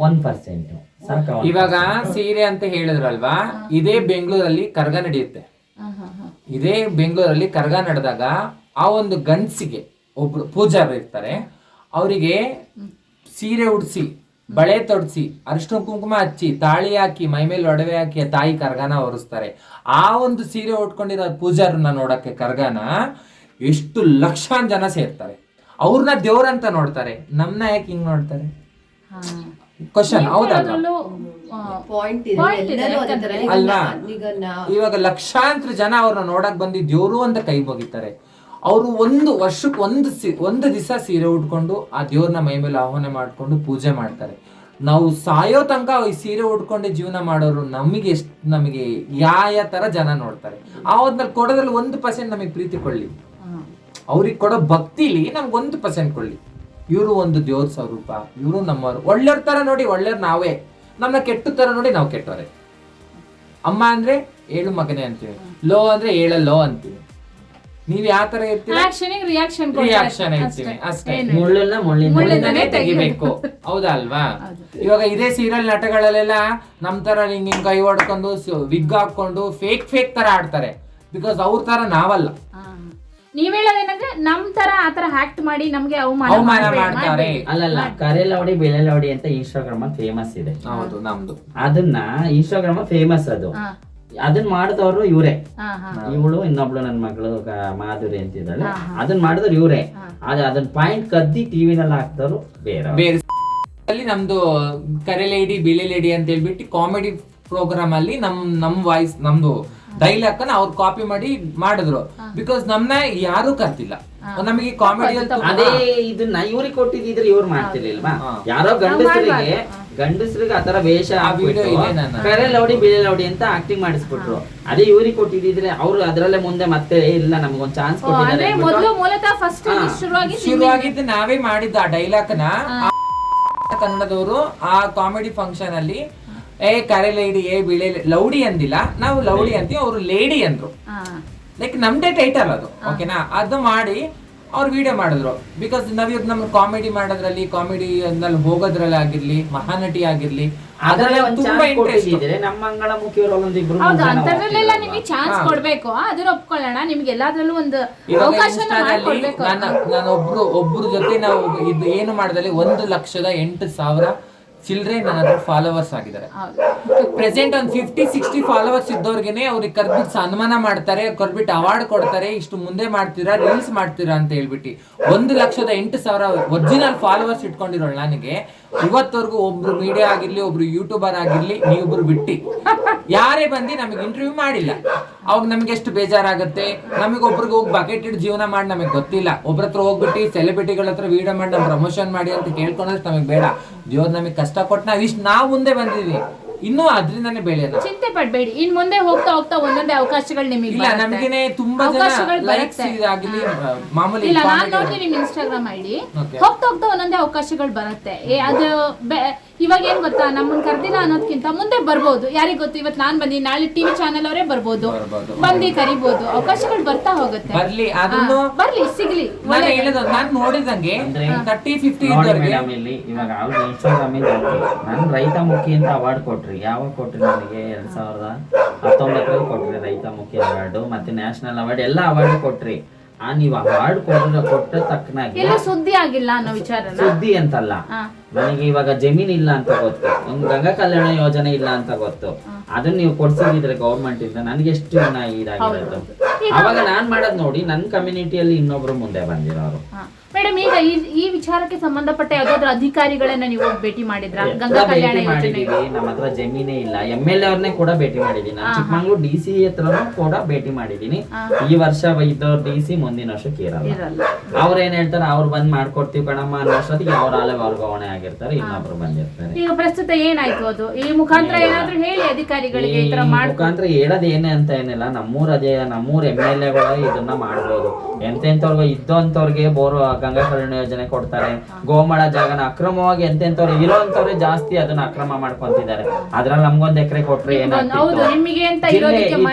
ಒನ್ ಪರ್ಸೆಂಟ್. ಸಾಕ ಇವಾಗ ಸೀರೆ ಅಂತ ಹೇಳಿದ್ರಲ್ವಾ? ಇದೇ ಬೆಂಗಳೂರಲ್ಲಿ ಕರ್ಗ ನಡೆಯುತ್ತೆ. ಹಾ, ಹಾ, ಹಾ. ಇದೇ ಬೆಂಗಳೂರಲ್ಲಿ ಕರ್ಗ ನಡೆದಾಗ ಆ ಒಂದು ಗಂಡ್ಸಿಗೆ ಒಬ್ರು ಪೂಜಾರ ಇರ್ತಾರೆ. ಅವರಿಗೆ ಸೀರೆ ಉಡಿಸಿ ಬಳೆ ತೊಡಿಸಿ ಅರಿಶಿನ ಕುಂಕುಮ ಹಚ್ಚಿ ತಾಳಿ ಹಾಕಿ ಮೈ ಮೇಲೆ ಒಡವೆ ಹಾಕಿ ತಾಯಿ ಕರ್ಗನ ಒರೆಸ್ತಾರೆ ಆ ಒಂದು ಸೀರೆ ಉಟ್ಕೊಂಡಿರೋ ಪೂಜಾರನ್ನ ನೋಡಕ್ಕೆ ಕರ್ಗನ ಎಷ್ಟು ಲಕ್ಷಾನ್ ಜನ ಸೇರ್ತಾರೆ. ಅವ್ರನ್ನ ದೇವ್ರಂತ ನೋಡ್ತಾರೆ. ನಮ್ನ ಯಾಕೆ ಹಿಂಗ್ ನೋಡ್ತಾರೆ? ಹಾ. ಕ್ವಶನ್ ಪಾಯಿಂಟ್ ನಾ- ಇವಾಗ ಲಕ್ಷಾಂತರ ಜನ ಅವ್ರನ್ನ ನೋಡಕ್ ಬಂದಿ ದೇವ್ರು ಅಂತ ಕೈ ಬಗಿತಾರೆ ಅವರು ಒಂದು ವರ್ಷಕ್ಕೆ ಒಂದು ಸಿ ಒಂದು ದಿವಸ ಸೀರೆ ಉಟ್ಕೊಂಡು ಆ ದೇವ್ರನ್ನ ಮೈ ಮೇಲೆ ಆಹ್ವಾನ ಮಾಡ್ಕೊಂಡು ಪೂಜೆ ಮಾಡ್ತಾರೆ. ನಾವು ಸಾಯೋ ತನಕ ಈ ಸೀರೆ ಉಟ್ಕೊಂಡೆ ಜೀವನ ಮಾಡೋರು ನಮಗೆ ಎಷ್ಟು ನಮಗೆ ಯಾವ ತರ ಜನ ನೋಡ್ತಾರೆ. ಆ ಹೊತ್ನಲ್ಲಿ ಕೊಡೋದ್ರಲ್ಲಿ ಒಂದು ಪರ್ಸೆಂಟ್ ನಮಗೆ ಪ್ರೀತಿ ಕೊಳ್ಳಿ. ಅವ್ರಿಗೆ ಕೊಡೋ ಭಕ್ತಿಲಿ ನಮ್ಗೆ ಒಂದು ಪರ್ಸೆಂಟ್ ಕೊಳ್ಳಿ ಇವರು ಒಂದು ದೇವ್ರ ಸ್ವರೂಪ. ಇವರು ನಮ್ಮವರು ಒಳ್ಳೆಯವ್ರ ತರ ನೋಡಿ ಒಳ್ಳೆಯವ್ರು ನಾವೇ. ನಮ್ಮ ಕೆಟ್ಟ ತರ ನೋಡಿ ನಾವು ಕೆಟ್ಟವರೇ. ಅಮ್ಮ ಅಂದ್ರೆ ಏಳು ಮಗನೇ ಅಂತೀವಿ. ಲೋ ಅಂದ್ರೆ ಏಳ ಲೋ ಅಂತೀವಿ. ನೀವ್ ಯಾವ ತರ ಇರ್ತೀವಿ. ರಿಯಾಕ್ಷನ್ ಅಷ್ಟೇ. ಮುಳ್ಳಿಂದನೇ ತೆಗಿಬೇಕು. ಹೌದಾ ಅಲ್ವಾ? ಇವಾಗ ಇದೇ ಸೀರಿಯಲ್ ನಟಗಳಲ್ಲೆಲ್ಲ ನಮ್ ತರ ಹಿಂಗ್ ಹಿಂಗ್ ಕೈ ಹೊಡ್ಕೊಂಡು ವಿಗ್ ಹಾಕೊಂಡು ಫೇಕ್ ಫೇಕ್ ತರ ಆಡ್ತಾರೆ. ಬಿಕಾಸ್ ಅವ್ರ ತರ ನಾವಲ್ಲ. ನೀವ್ ಹೇಳೋದೇನಂದ್ರೆ ನಮ್ ತರ ಆತರ ಆಕ್ಟ್ ಮಾಡಿ ನಮ್ಗೆ ಅವಮಾನ ಅವಮಾನ ಮಾಡ್ಬೇಡಿ, ಮಾಡ್ತಾರೆ. ಮಾಡ್ಬೇಡಿ. ಅಲ್ಲಲ್ಲ ಲೌಡಿ ಬೆಲೆ ಲೌಡಿ ಅಂತ ಇನ್ಸ್ಟಾಗ್ರಾಮ್ ಅಲ್ಲಿ ಫೇಮಸ್ ಇದೆ. ಹೌದು ನಮ್ದು. ಅದನ್ನ ಇನ್ಸ್ಟಾಗ್ರಾಮ್ ಫೇಮಸ್ ಅದು. ಅದನ್ ಅದನ್ನ ಮಾಡಿದವರು ಇವರೇ. ಹಾ, ಹಾ. ಇವಳು ಇನ್ನೊಬ್ಳು ನನ್ನ ಮಗಳು ಮಾಧುರಿ ಅಂತಿದ್ದಾಳೆ. ಹಾ, ಹಾ. ಅದನ್ನ ಮಾಡಿದವ್ರು ಇವರೇ. ಹಾ. ಆದ್ರೆ ಅದನ್ನ ಪಾಯಿಂಟ್ ಕದ್ದಿ ಟಿವಿನಲ್ಲಿ ಹಾಕ್ದವ್ರು ಬೇರೆ ಬೇರೆ ಅಲ್ಲಿ ನಮ್ದು ಕರೆ ಲೇಡಿ ಬಿಳಿ ಲೇಡಿ ಅಂತ ಹೇಳ್ಬಿಟ್ಟು ಕಾಮಿಡಿ ಪ್ರೋಗ್ರಾಮ್ ಅಲ್ಲಿ ನಮ್ ನಮ್ ವಾಯ್ಸ್ ನಮ್ದು ಡೈಲಾಗ್ನ ಅವ್ರು ಕಾಪಿ ಮಾಡಿ ಮಾಡಿದ್ರು. ಬಿಕಾಸ್ ನಮ್ನ ಯಾರು ಕರ್ತಿಲ್ಲ. ನಮಗೆ ಕಾಮಿಡಿಯಲ್ಲಿ ಅದೇ ಇದನ್ನ ಇವ್ರಿಗೆ ಕೊಟ್ಟಿದ್ರೆ ಇವ್ರು ಮಾಡ್ತಿರ್ಲಿಲ್ವಾ. ಯಾರೋ ಗಂಡಸರಿಗೆ ಗಂಡಸರಿಗೆ ಆತರ ವೇಷ ಕರೆ ಲೌಡಿ ಬಿಳಿ ಲೌಡಿ ಅಂತ ಆಕ್ಟಿಂಗ್ ಮಾಡಿಸ್ಬಿಟ್ರು. ಅದೇ ಇವ್ರಿಗೆ ಕೊಟ್ಟಿದ್ರೆ ಅವ್ರು ಅದ್ರಲ್ಲೇ ಮುಂದೆ ಮತ್ತೆ ಇಲ್ಲ ನಮ್ಗೊಂದ್ ಚಾನ್ಸ್ ಕೊಟ್ಟಿದ್ದಾರೆ ಶುರುವಾಗಿದ್ದು ನಾವೇ ಮಾಡಿದ್ದ ಆ ಡೈಲಾಗ್ನ. ಕನ್ನಡದವರು ಆ ಕಾಮಿಡಿ ಫಂಕ್ಷನ್ ಅಲ್ಲಿ ಏ ಕರೆ ಲೇಡಿ ಏ ಬಿಳೆ ಲೌಡಿ ಅಂದಿಲ್ಲ. ನಾವು ಲೌಡಿ ಅಂತೀವಿ ಅವರು ಲೇಡಿ ಅಂದ್ರು. ಲೈಕ್ ನಮ್ದೇ ಟೈಟಲ್ ಅದು ಓಕೆನಾ ಅದು ಮಾಡಿ ಅವ್ರು ವಿಡಿಯೋ ಮಾಡಿದ್ರು. ಬಿಕಾಸ್ ನಾವ್ ಇವ್ರು ನಮ್ಮ ಕಾಮಿಡಿ ಮಾಡೋದ್ರಲ್ಲಿ ಕಾಮಿಡಿ ನಲ್ಲಿ ಹೋಗೋದ್ರಲ್ಲಿ ಆಗಿರ್ಲಿ ಮಹಾನಟಿ ಆಗಿರ್ಲಿ ಅದ್ರಲ್ಲೇ ತುಂಬಾ ಚಾನ್ಸ್ ಇಂಟ್ರೆಸ್ಟ್ ಕೊಟ್ಟಿದ್ರೆ ನಮ್ಮ ಮಂಗಳ ಮುಖಿಯವರು ಒಂದಿಬ್ರು ಹೌದು ಅಂತದ್ರಲ್ಲೆಲ್ಲ ನಿಮಗೆ ಚಾನ್ಸ್. ಕೊಡ್ಬೇಕು. ಅದನ್ನ ಒಪ್ಕೊಳ್ಳೋಣ. ನಿಮ್ಗೆ ಎಲ್ಲಾದ್ರಲ್ಲೂ ಒಂದು ಇವಾಗ ಅವಕಾಶನ ಮಾಡ್ಕೊಡ್ಬೇಕು. ನಾನು ನಾನು ಒಬ್ರು ಒಬ್ರು ಜೊತೆ ನಾವು ಇದು ಏನು ಮಾಡಿದಲ್ಲಿ ಒಂದು ಲಕ್ಷದ ಎಂಟು ಸಾವಿರ ಚಿಲ್ಡ್ರೆ ನನ್ನ ಫಾಲೋವರ್ಸ್ ಆಗಿದ್ದಾರೆ. ಪ್ರೆಸೆಂಟ್ ಒಂದು ಫಿಫ್ಟಿ ಸಿಕ್ಸ್ಟಿ ಫಾಲೋವರ್ಸ್ ಇದ್ದವ್ರಿಗೆ ಅವ್ರಿಗೆ ಕರ್ಬಿಟ್ಟು ಸನ್ಮಾನ ಮಾಡ್ತಾರೆ ಕರ್ಬಿಟ್ಟು ಅವಾರ್ಡ್ ಕೊಡ್ತಾರೆ ಇಷ್ಟು ಮುಂದೆ ಮಾಡ್ತೀರಾ ರೀಲ್ಸ್ ಮಾಡ್ತೀರಾ ಅಂತ ಹೇಳ್ಬಿಟ್ಟು. ಒಂದು ಲಕ್ಷದ ಎಂಟು ಸಾವಿರ ಒರಿಜಿನಲ್ ಫಾಲೋವರ್ಸ್ ಇಟ್ಕೊಂಡಿರೋ ನನಗೆ. ಇವತ್ತವರೆಗೂ ಒಬ್ರು ಮೀಡಿಯಾ ಆಗಿರ್ಲಿ ಒಬ್ರು ಯೂಟ್ಯೂಬರ್ ಆಗಿರ್ಲಿ ನೀವೊಬ್ರು ಬಿಟ್ಟಿ. ಯಾರೇ ಬಂದು ನಮಗೆ ಇಂಟರ್ವ್ಯೂ ಮಾಡಿಲ್ಲ. ಅವಾಗ ನಮ್ಗೆ ಎಷ್ಟು ಬೇಜಾರಾಗುತ್ತೆ? ನಮಗೆ ಒಬ್ರಿಗೆ ಹೋಗಿ ಬಕೆಟ್ ಇಟ್ಟು ಜೀವನ ಮಾಡಿ ನಮಗೆ ಗೊತ್ತಿಲ್ಲ. ಒಬ್ರ ಹತ್ರ ಹೋಗ್ಬಿಟ್ಟು ಸೆಲೆಬ್ರಿಟಿಗಳ ಹತ್ರ ವಿಡಿಯೋ ಮಾಡಿ ನಮ್ಮ ಪ್ರಮೋಷನ್ ಮಾಡಿ ಅಂತ ಕೇಳ್ಕೊಂಡ್ರೆ ನಮಗೆ ಬೇಡ. ದೇವ್ರು ನಮಗೆ ಕಷ್ಟ ಕೊಟ್ಟು ನಾವು ಇಷ್ಟು ನಾವು ಮುಂದೆ ಬಂದಿದ್ವಿ. ಇನ್ನೂ ಅದ್ರಿಂದಾನೇ ಬೆಳೆಯೋಣ ಚಿಂತೆ ಪಡ್ಬೇಡಿ ಇನ್ ಮುಂದೆ ಹೋಗ್ತಾ ಹೋಗ್ತಾ ಒಂದೊಂದೇ ಅವಕಾಶಗಳು ನಿಮಗೆ ಇಲ್ಲ ನಮಗೇನೆ ತುಂಬಾ ಜನ ಅವಕಾಶಗಳು ಲೈಕ್ಸ್ ಬರುತ್ತೆ. ಮಾಮೂಲಿ ಇಲ್ಲ ನಾನು comment ನೋಡ್ತೀನಿ ನಿಮ್ ಇನ್ಸ್ಟಾಗ್ರಾಮ್ ಐಡಿ Okay. ಹೋಗ್ತಾ ಹೋಗ್ತಾ ಒಂದೊಂದೇ ಅವಕಾಶಗಳು ಬರುತ್ತೆ. ಏ ಅದು ಬೆ- ಇವಾಗ ಏನ್ ಗೊತ್ತಾ? ನಮ್ಮನ್ ಕರ್ದಿಲ್ಲ ಅನ್ನೋದ್ಕಿಂತ ಮುಂದೆ ಬರ್ಬೋದು. ಯಾರಿಗ್ ಗೊತ್ತು? ಇವತ್ ನಾನ್ ಬಂದಿ ನಾಳೆ ಟಿವಿ ಚಾನೆಲ್ ಅವರೇ ಬರ್ಬೋದು. ಬರ್ಬೋದು. ಬಂದಿ ಕರಿಬೋದು. ಅವಕಾಶಗಳು ಬರ್ತಾ ಹೋಗುತ್ತೆ. ಬರ್ಲಿ ಅದನ್ನು ಹಾ, ಬರ್ಲಿ ಸಿಗ್ಲಿ. ನಾನು ಹೇಳಿದ ನಾನು ನೋಡಿದಂಗೆ ಅಂದ್ರೆ ತರ್ಟಿ ಫಿಫ್ಟಿ ನೋಡಿ ಇದ್ದವ್ರಿಗೆ ಮೇಡಮ್ ಇಲ್ಲಿ ಇವಾಗ ಅವ್ರು ಇನ್ಸ್ಟಾಗ್ರಾಮ್ ನಾನು ರೈತ ಮುಖಿ ಅಂತ ಅವಾರ್ಡ್ ಕೊಟ್ರಿ. ಯಾವಾಗ ಕೊಟ್ರಿ ನನಗೆ ಎರಡ್ ಸಾವಿರದ ಹತ್ತೊಂಬತ್ತರಲ್ಲಿ ಕೊಟ್ರಿ ರೈತ ಮುಖ್ಯ ಅವಾರ್ಡ್ ಮತ್ತೆ ನ್ಯಾಷನಲ್ ಅವಾರ್ಡ್ ಎಲ್ಲ ಅವಾರ್ಡ್ ಕೊಟ್ರಿ. ಆ ನೀವು ಅವಾರ್ಡ್ ಕೊಟ್ಟ ಕೊಟ್ಟ ತಕ್ಕನಾಗಿ ಸುದ್ದಿ ಆಗಿಲ್ಲ ಅನ್ನೋ ವಿಚಾರ ಸುದ್ದಿ ಅಂತಲ್ಲ. ನನಗೆ ಇವಾಗ ಜಮೀನ್ ಇಲ್ಲ ಅಂತ ಗೊತ್ತು. ಒಂದು ಗಂಗಾ ಕಲ್ಯಾಣ ಯೋಜನೆ ಇಲ್ಲ ಅಂತ ಗೊತ್ತು. ಅದನ್ನ ನೀವು ಕೊಡ್ಸಿದ್ರೆ ಗೌರ್ಮೆಂಟ್ ಇಂದ ನನ್ಗೆ ಎಷ್ಟು ಇದಾಗಿರೋದು ಅವಾಗ ನಾನ್ ಮಾಡೋದ್ ನೋಡಿ ನನ್ನ ಕಮ್ಯುನಿಟಿಯಲ್ಲಿ ಇನ್ನೊಬ್ರು ಮುಂದೆ ಬಂದಿರೋರು. ಮೇಡಮ್ ಈಗ ಈ ಈ ವಿಚಾರಕ್ಕೆ ಸಂಬಂಧಪಟ್ಟ ಯಾವ್ದಾದ್ರು ಅಧಿಕಾರಿಗಳನ್ನ ನೀವು ಹೋಗಿ ಭೇಟಿ ಮಾಡಿದ್ರ? ಗಂಗಾ ಕಲ್ಯಾಣ ಭೇಟಿ ಯೋಜನೆ? ಮಾಡಿದೀವಿ. ನಮ್ಮ ಹತ್ರ ಜಮೀನೇ ಇಲ್ಲ. ಎಂ ಎಲ್ ಅವ್ರನ್ನೇ ಕೂಡ ಭೇಟಿ ಮಾಡಿದೀನಿ. ನಾನು ಡಿಸಿ ಡಿ ಸಿ ಹತ್ರನೂ ಕೂಡ ಭೇಟಿ ಮಾಡಿದೀನಿ. ಈ ವರ್ಷ ಇದ್ದವ್ರು ಡಿ ಸಿ ಮುಂದಿನ ವರ್ಷಕ್ಕೆ ಇರಲ್ಲ. ಇರಲ್ಲ. ಅವ್ರ ಏನ್ ಹೇಳ್ತಾರೆ? ಅವ್ರು ಬಂದ್ ಮಾಡ್ಕೊಡ್ತೀವಿ ಕಣಮ್ಮ ಅನ್ನೋ ಅಷ್ಟೊತ್ತಿಗೆ ಅವ್ರ ಅಲೆ ವರ್ಗಾವಣೆ ಆಗಿರ್ತಾರೆ ಇನ್ನೊಬ್ರು ಬಂದಿರ್ತಾರೆ. ಈಗ ಪ್ರಸ್ತುತ ಏನಾಯ್ತು ಅದು? ಈ ಮುಖಾಂತರ ಏನಾದ್ರೂ ಹೇಳಿ ಅಧಿಕಾರಿಗಳಿಗೆ ಈ ತರ ಈ ಮಾಡ್ಕೊ ಮುಖಾಂತರ ಹೇಳೋದ್ ಏನೇ ಅಂತ ಏನಿಲ್ಲ. ನಮ್ಮೂರ ಅದೇ ನಮ್ಮೂರ್ ಎಂ ಎಲ್ ಎಗಳು ಇದನ್ನ ಮಾಡ್ಬೋದು. ಎಂತೆಂಥವ್ರಿಗೆ ಇದ್ದೋಂತವ್ರಿಗೆ ಬೋರ್ ಗಂಗಾ ಕಲ್ಯಾಣ ಯೋಜನೆ ಕೊಡ್ತಾರೆ. ಗೋಮಾಳ ಜಾಗನ ಅಕ್ರಮವಾಗಿ ಎಂತೆಂತವ್ರು ಇರೋಂತವ್ರೆ ಜಾಸ್ತಿ ಅದನ್ನ ಅಕ್ರಮ ಮಾಡ್ಕೊಂತಿದ್ದಾರೆ. ಅದ್ರಲ್ಲಿ ನಮ್ಗೊಂದ್ ಎಕರೆ ಕೊಟ್ರೆ ಏನಾಗ್ತಿತ್ತು?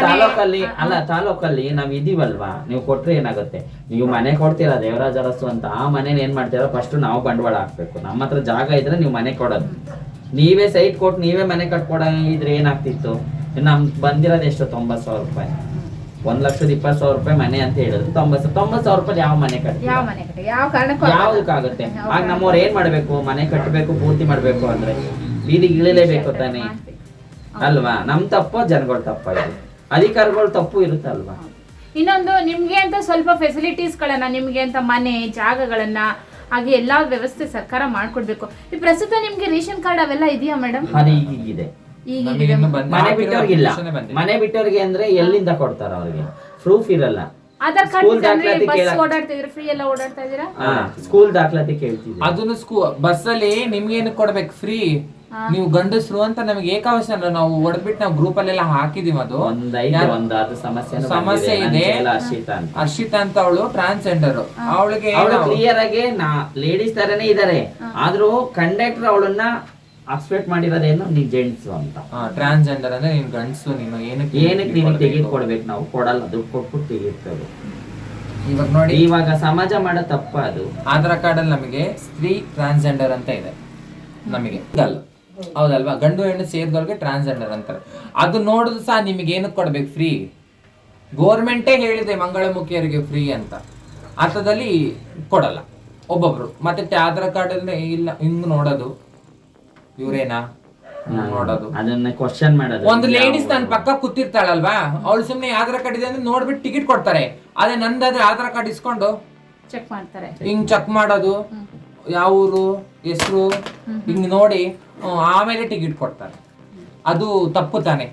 ತಾಲೂಕಲ್ಲಿ ಅಲ್ಲ ತಾಲೂಕಲ್ಲಿ ನಾವ್ ಇದೀವಲ್ವಾ? ನೀವು ಕೊಟ್ರೆ ಏನಾಗುತ್ತೆ? ನೀವು ಮನೆ ಕೊಡ್ತೀರಾ ದೇವರಾಜ ಅರಸು ಅಂತ? ಆ ಮನೇನ ಏನ್ ಮಾಡ್ತೀರಾ? ಫಸ್ಟ್ ನಾವು ಬಂಡವಾಳ ಹಾಕ್ಬೇಕು. ನಮ್ಮ ಹತ್ರ ಜಾಗ ಇದ್ರೆ ನೀವು ಮನೆ ಕೊಡೋದು. ನೀವೇ ಸೈಟ್ ಕೊಟ್ಟು ನೀವೇ ಮನೆ ಕಟ್ಕೊಡ ಇದ್ರೆ ಏನಾಗ್ತಿತ್ತು? ನಮ್ ಬಂದಿರೋದು ಎಷ್ಟು ತೊಂಬತ್ ಸಾವಿರ ರೂಪಾಯಿ. ಒಂದ್ ಲಕ್ಷದ ಇಪ್ಪತ್ತು ಸಾವಿರ ರೂಪಾಯಿ ಮನೆ ಅಂತ ಹೇಳಿದ್ರು. ತೊಂಬತ್ ಸಾವಿರ ತೊಂಬತ್ ಸಾವಿರ ರೂಪಾಯಿ ಯಾವ ಮನೆ ಕಟ್ಟಿ ಯಾವ ಮನೆ ಕಟ್ಟಿ ಯಾವ ಕಾರಣಕ್ಕೂ ಯಾವ್ದಕ್ಕಾಗುತ್ತೆ? ಆಗ ನಮ್ಮವ್ರು ಏನ್ ಮಾಡ್ಬೇಕು? ಮನೆ ಕಟ್ಟಬೇಕು ಪೂರ್ತಿ ಮಾಡ್ಬೇಕು ಅಂದ್ರೆ? ಬೀದಿಗೆ ಇಳಿಲೇಬೇಕು ತಾನೇ? ಅಲ್ವಾ? ನಮ್ ತಪ್ಪ ಜನಗಳ ತಪ್ಪ ಇದು. ಅಧಿಕಾರಿಗಳ ತಪ್ಪು ಇರುತ್ತಲ್ವಾ ಇನ್ನೊಂದು ನಿಮ್ಗೆ ಅಂತ ಸ್ವಲ್ಪ ಫೆಸಿಲಿಟೀಸ್ ಗಳನ್ನ ನಿಮ್ಗೆ ಅಂತ ಮನೆ ಜಾಗಗಳನ್ನ ಹಾಗೆ ಎಲ್ಲಾ ವ್ಯವಸ್ಥೆ ಸರ್ಕಾರ ಮಾಡ್ಕೊಡ್ಬೇಕು. ಈ ಪ್ರಸ್ತುತ ನಿಮ್ಗೆ ರೇಷನ್ ಕಾರ್ಡ್ ಅವೆಲ್ಲ ಇದೆಯಾ ಮೇಡಮ್ ಅದು ಮನೆ ಬಿಟ್ಟವ್ರಿಗಿಲ್ಲ. ಮನೆ ಬಿಟ್ಟವ್ರಿಗೆ ಅಂದ್ರೆ ಎಲ್ಲಿಂದ ಕೊಡ್ತಾರ ಅವ್ರಿಗೆ? ಪ್ರೂಫ್ ಇರಲ್ಲ. ಆಧಾರ್ ಸ್ಕೂಲ್ ಕಾರ್ಡ್ ದಾಖಲಾತಿ ಬಸ್ ಓಡಾಡ್ತಿದ್ರೆ ಫ್ರೀ ಎಲ್ಲ ಓಡಾಡ್ತಾ ಇದೀರಾ ಹಾ ಸ್ಕೂಲ್ ದಾಖಲಾತಿ ಕೇಳ್ತಿದ್ವಿ ಅದನ್ನು ಸ್ಕೂ ಬಸ್ಸಲ್ಲಿ ನಿಮ್ಗೆ ಏನು ಕೊಡ್ಬೇಕು? ಫ್ರೀ ನೀವು ಗಂಡಸ್ರು ಅಂತ ನಮಗೆ ಏಕಾವಶ ನಾವು ಹೊಡೆದ್ಬಿಟ್ಟು ನಾವು ಗ್ರೂಪ್ ಅಲ್ಲೆಲ್ಲ ಹಾಕಿದೀವಿ ಅದು. ಸಮಸ್ಯೆ ಸಮಸ್ಯೆ ಇದೆ. ಅರ್ಷಿತಾ ಅಂತ. ಹರ್ಷಿತಾ ಅಂತ ಅವಳು ಟ್ರಾನ್ಸ್ಜೆಂಡರ್ ಅವಳಿಗೆ ಕ್ಲಿಯರ್ ಆಗಿ ಲೇಡೀಸ್ ತರನೇ ಇದಾರೆ ಆದ್ರೂ ಕಂಡಕ್ಟರ್ ಅವಳನ್ನ ಅಕ್ಸ್ಪೆಕ್ಟ್ ಮಾಡಿರೋದೇನು ನೀವು ಜೆಂಟ್ಸ್ ಅಂತ. ಟ್ರಾನ್ಸ್ಜೆಂಡರ್ ಅಂದ್ರೆ ನೀನ್ ಗಂಡಸು ನೀನು ಏನಕ್ಕೆ ಏನಕ್ಕೆ ನೀನು ತೆಗೆದು ಕೊಡ್ಬೇಕು ನಾವು ಕೊಡಲ್ಲ ದುಡ್ಡು ಕೊಟ್ಬಿಟ್ಟು ತೆಗಿರ್ತೇವೆ ಇವಾಗ ನೋಡಿ. ಇವಾಗ ಸಮಾಜ ಮಾಡೋ ತಪ್ಪ ಅದು. ಆಧಾರ್ ಕಾರ್ಡ್ ಅಲ್ಲಿ ನಮಗೆ ಸ್ತ್ರೀ ಟ್ರಾನ್ಸ್ಜೆಂಡರ್ ಅಂತ ಇದೆ. ನಮಗೆ. ಅಲ್ಲ ಹೌದಲ್ವಾ? ಗಂಡು ಹೆಣ್ಣು ಸೇರಿದವ್ರಿಗೆ ಟ್ರಾನ್ಸ್ಜೆಂಡರ್ ಅಂತಾರೆ. ಅದು ನೋಡಿದ್ರು ಸಹ ನಿಮಗೆ ಏನಕ್ಕೆ ಕೊಡ್ಬೇಕು? ಫ್ರೀ ಗೋರ್ಮೆಂಟೇ ಹೇಳಿದೆ ಮಂಗಳಮುಖಿಯರಿಗೆ ಫ್ರೀ ಅಂತ. ಅರ್ಥದಲ್ಲಿ ಕೊಡಲ್ಲ. ಒಬ್ಬೊಬ್ರು. ಮತ್ತೆ ಆಧಾರ್ ಕಾರ್ಡ್ ಅಲ್ಲಿ ಇಲ್ಲ ಹಿಂಗ್ ನೋಡೋದು. ಇವ್ರೇನಾ? ನೋಡೋದು. ಅದನ್ನ ಕ್ವಶನ್ ಮಾಡೋದು. ಒಂದು ಲೇಡೀಸ್ ನನ್ನ ಪಕ್ಕ ಕೂತಿರ್ತಾಳಲ್ವಾ? ಅವಳು ಸುಮ್ನೆ ಆಧಾರ್ ಕಾರ್ಡ್ ಇದೆ ಅಂದ್ರೆ ನೋಡ್ಬಿಟ್ಟು ಟಿಕೆಟ್ ಕೊಡ್ತಾರೆ. ಅದೇ ನಂದಾದ್ರೆ ಆಧಾರ್ ಕಾರ್ಡ್ ಇಸ್ಕೊಂಡು? ಚೆಕ್ ಮಾಡ್ತಾರೆ. ಹಿಂಗ್ ಚೆಕ್ ಮಾಡೋದು. ಯಾವ ಊರು ಹೆಸರು? ಹಿಂಗ್ ನೋಡಿ ಹ್ಮ್, ಆಮೇಲೆ ಟಿಕೆಟ್ ಕೊಡ್ತಾರೆ. ಅದು ತಪ್ಪು ತಾನೆ.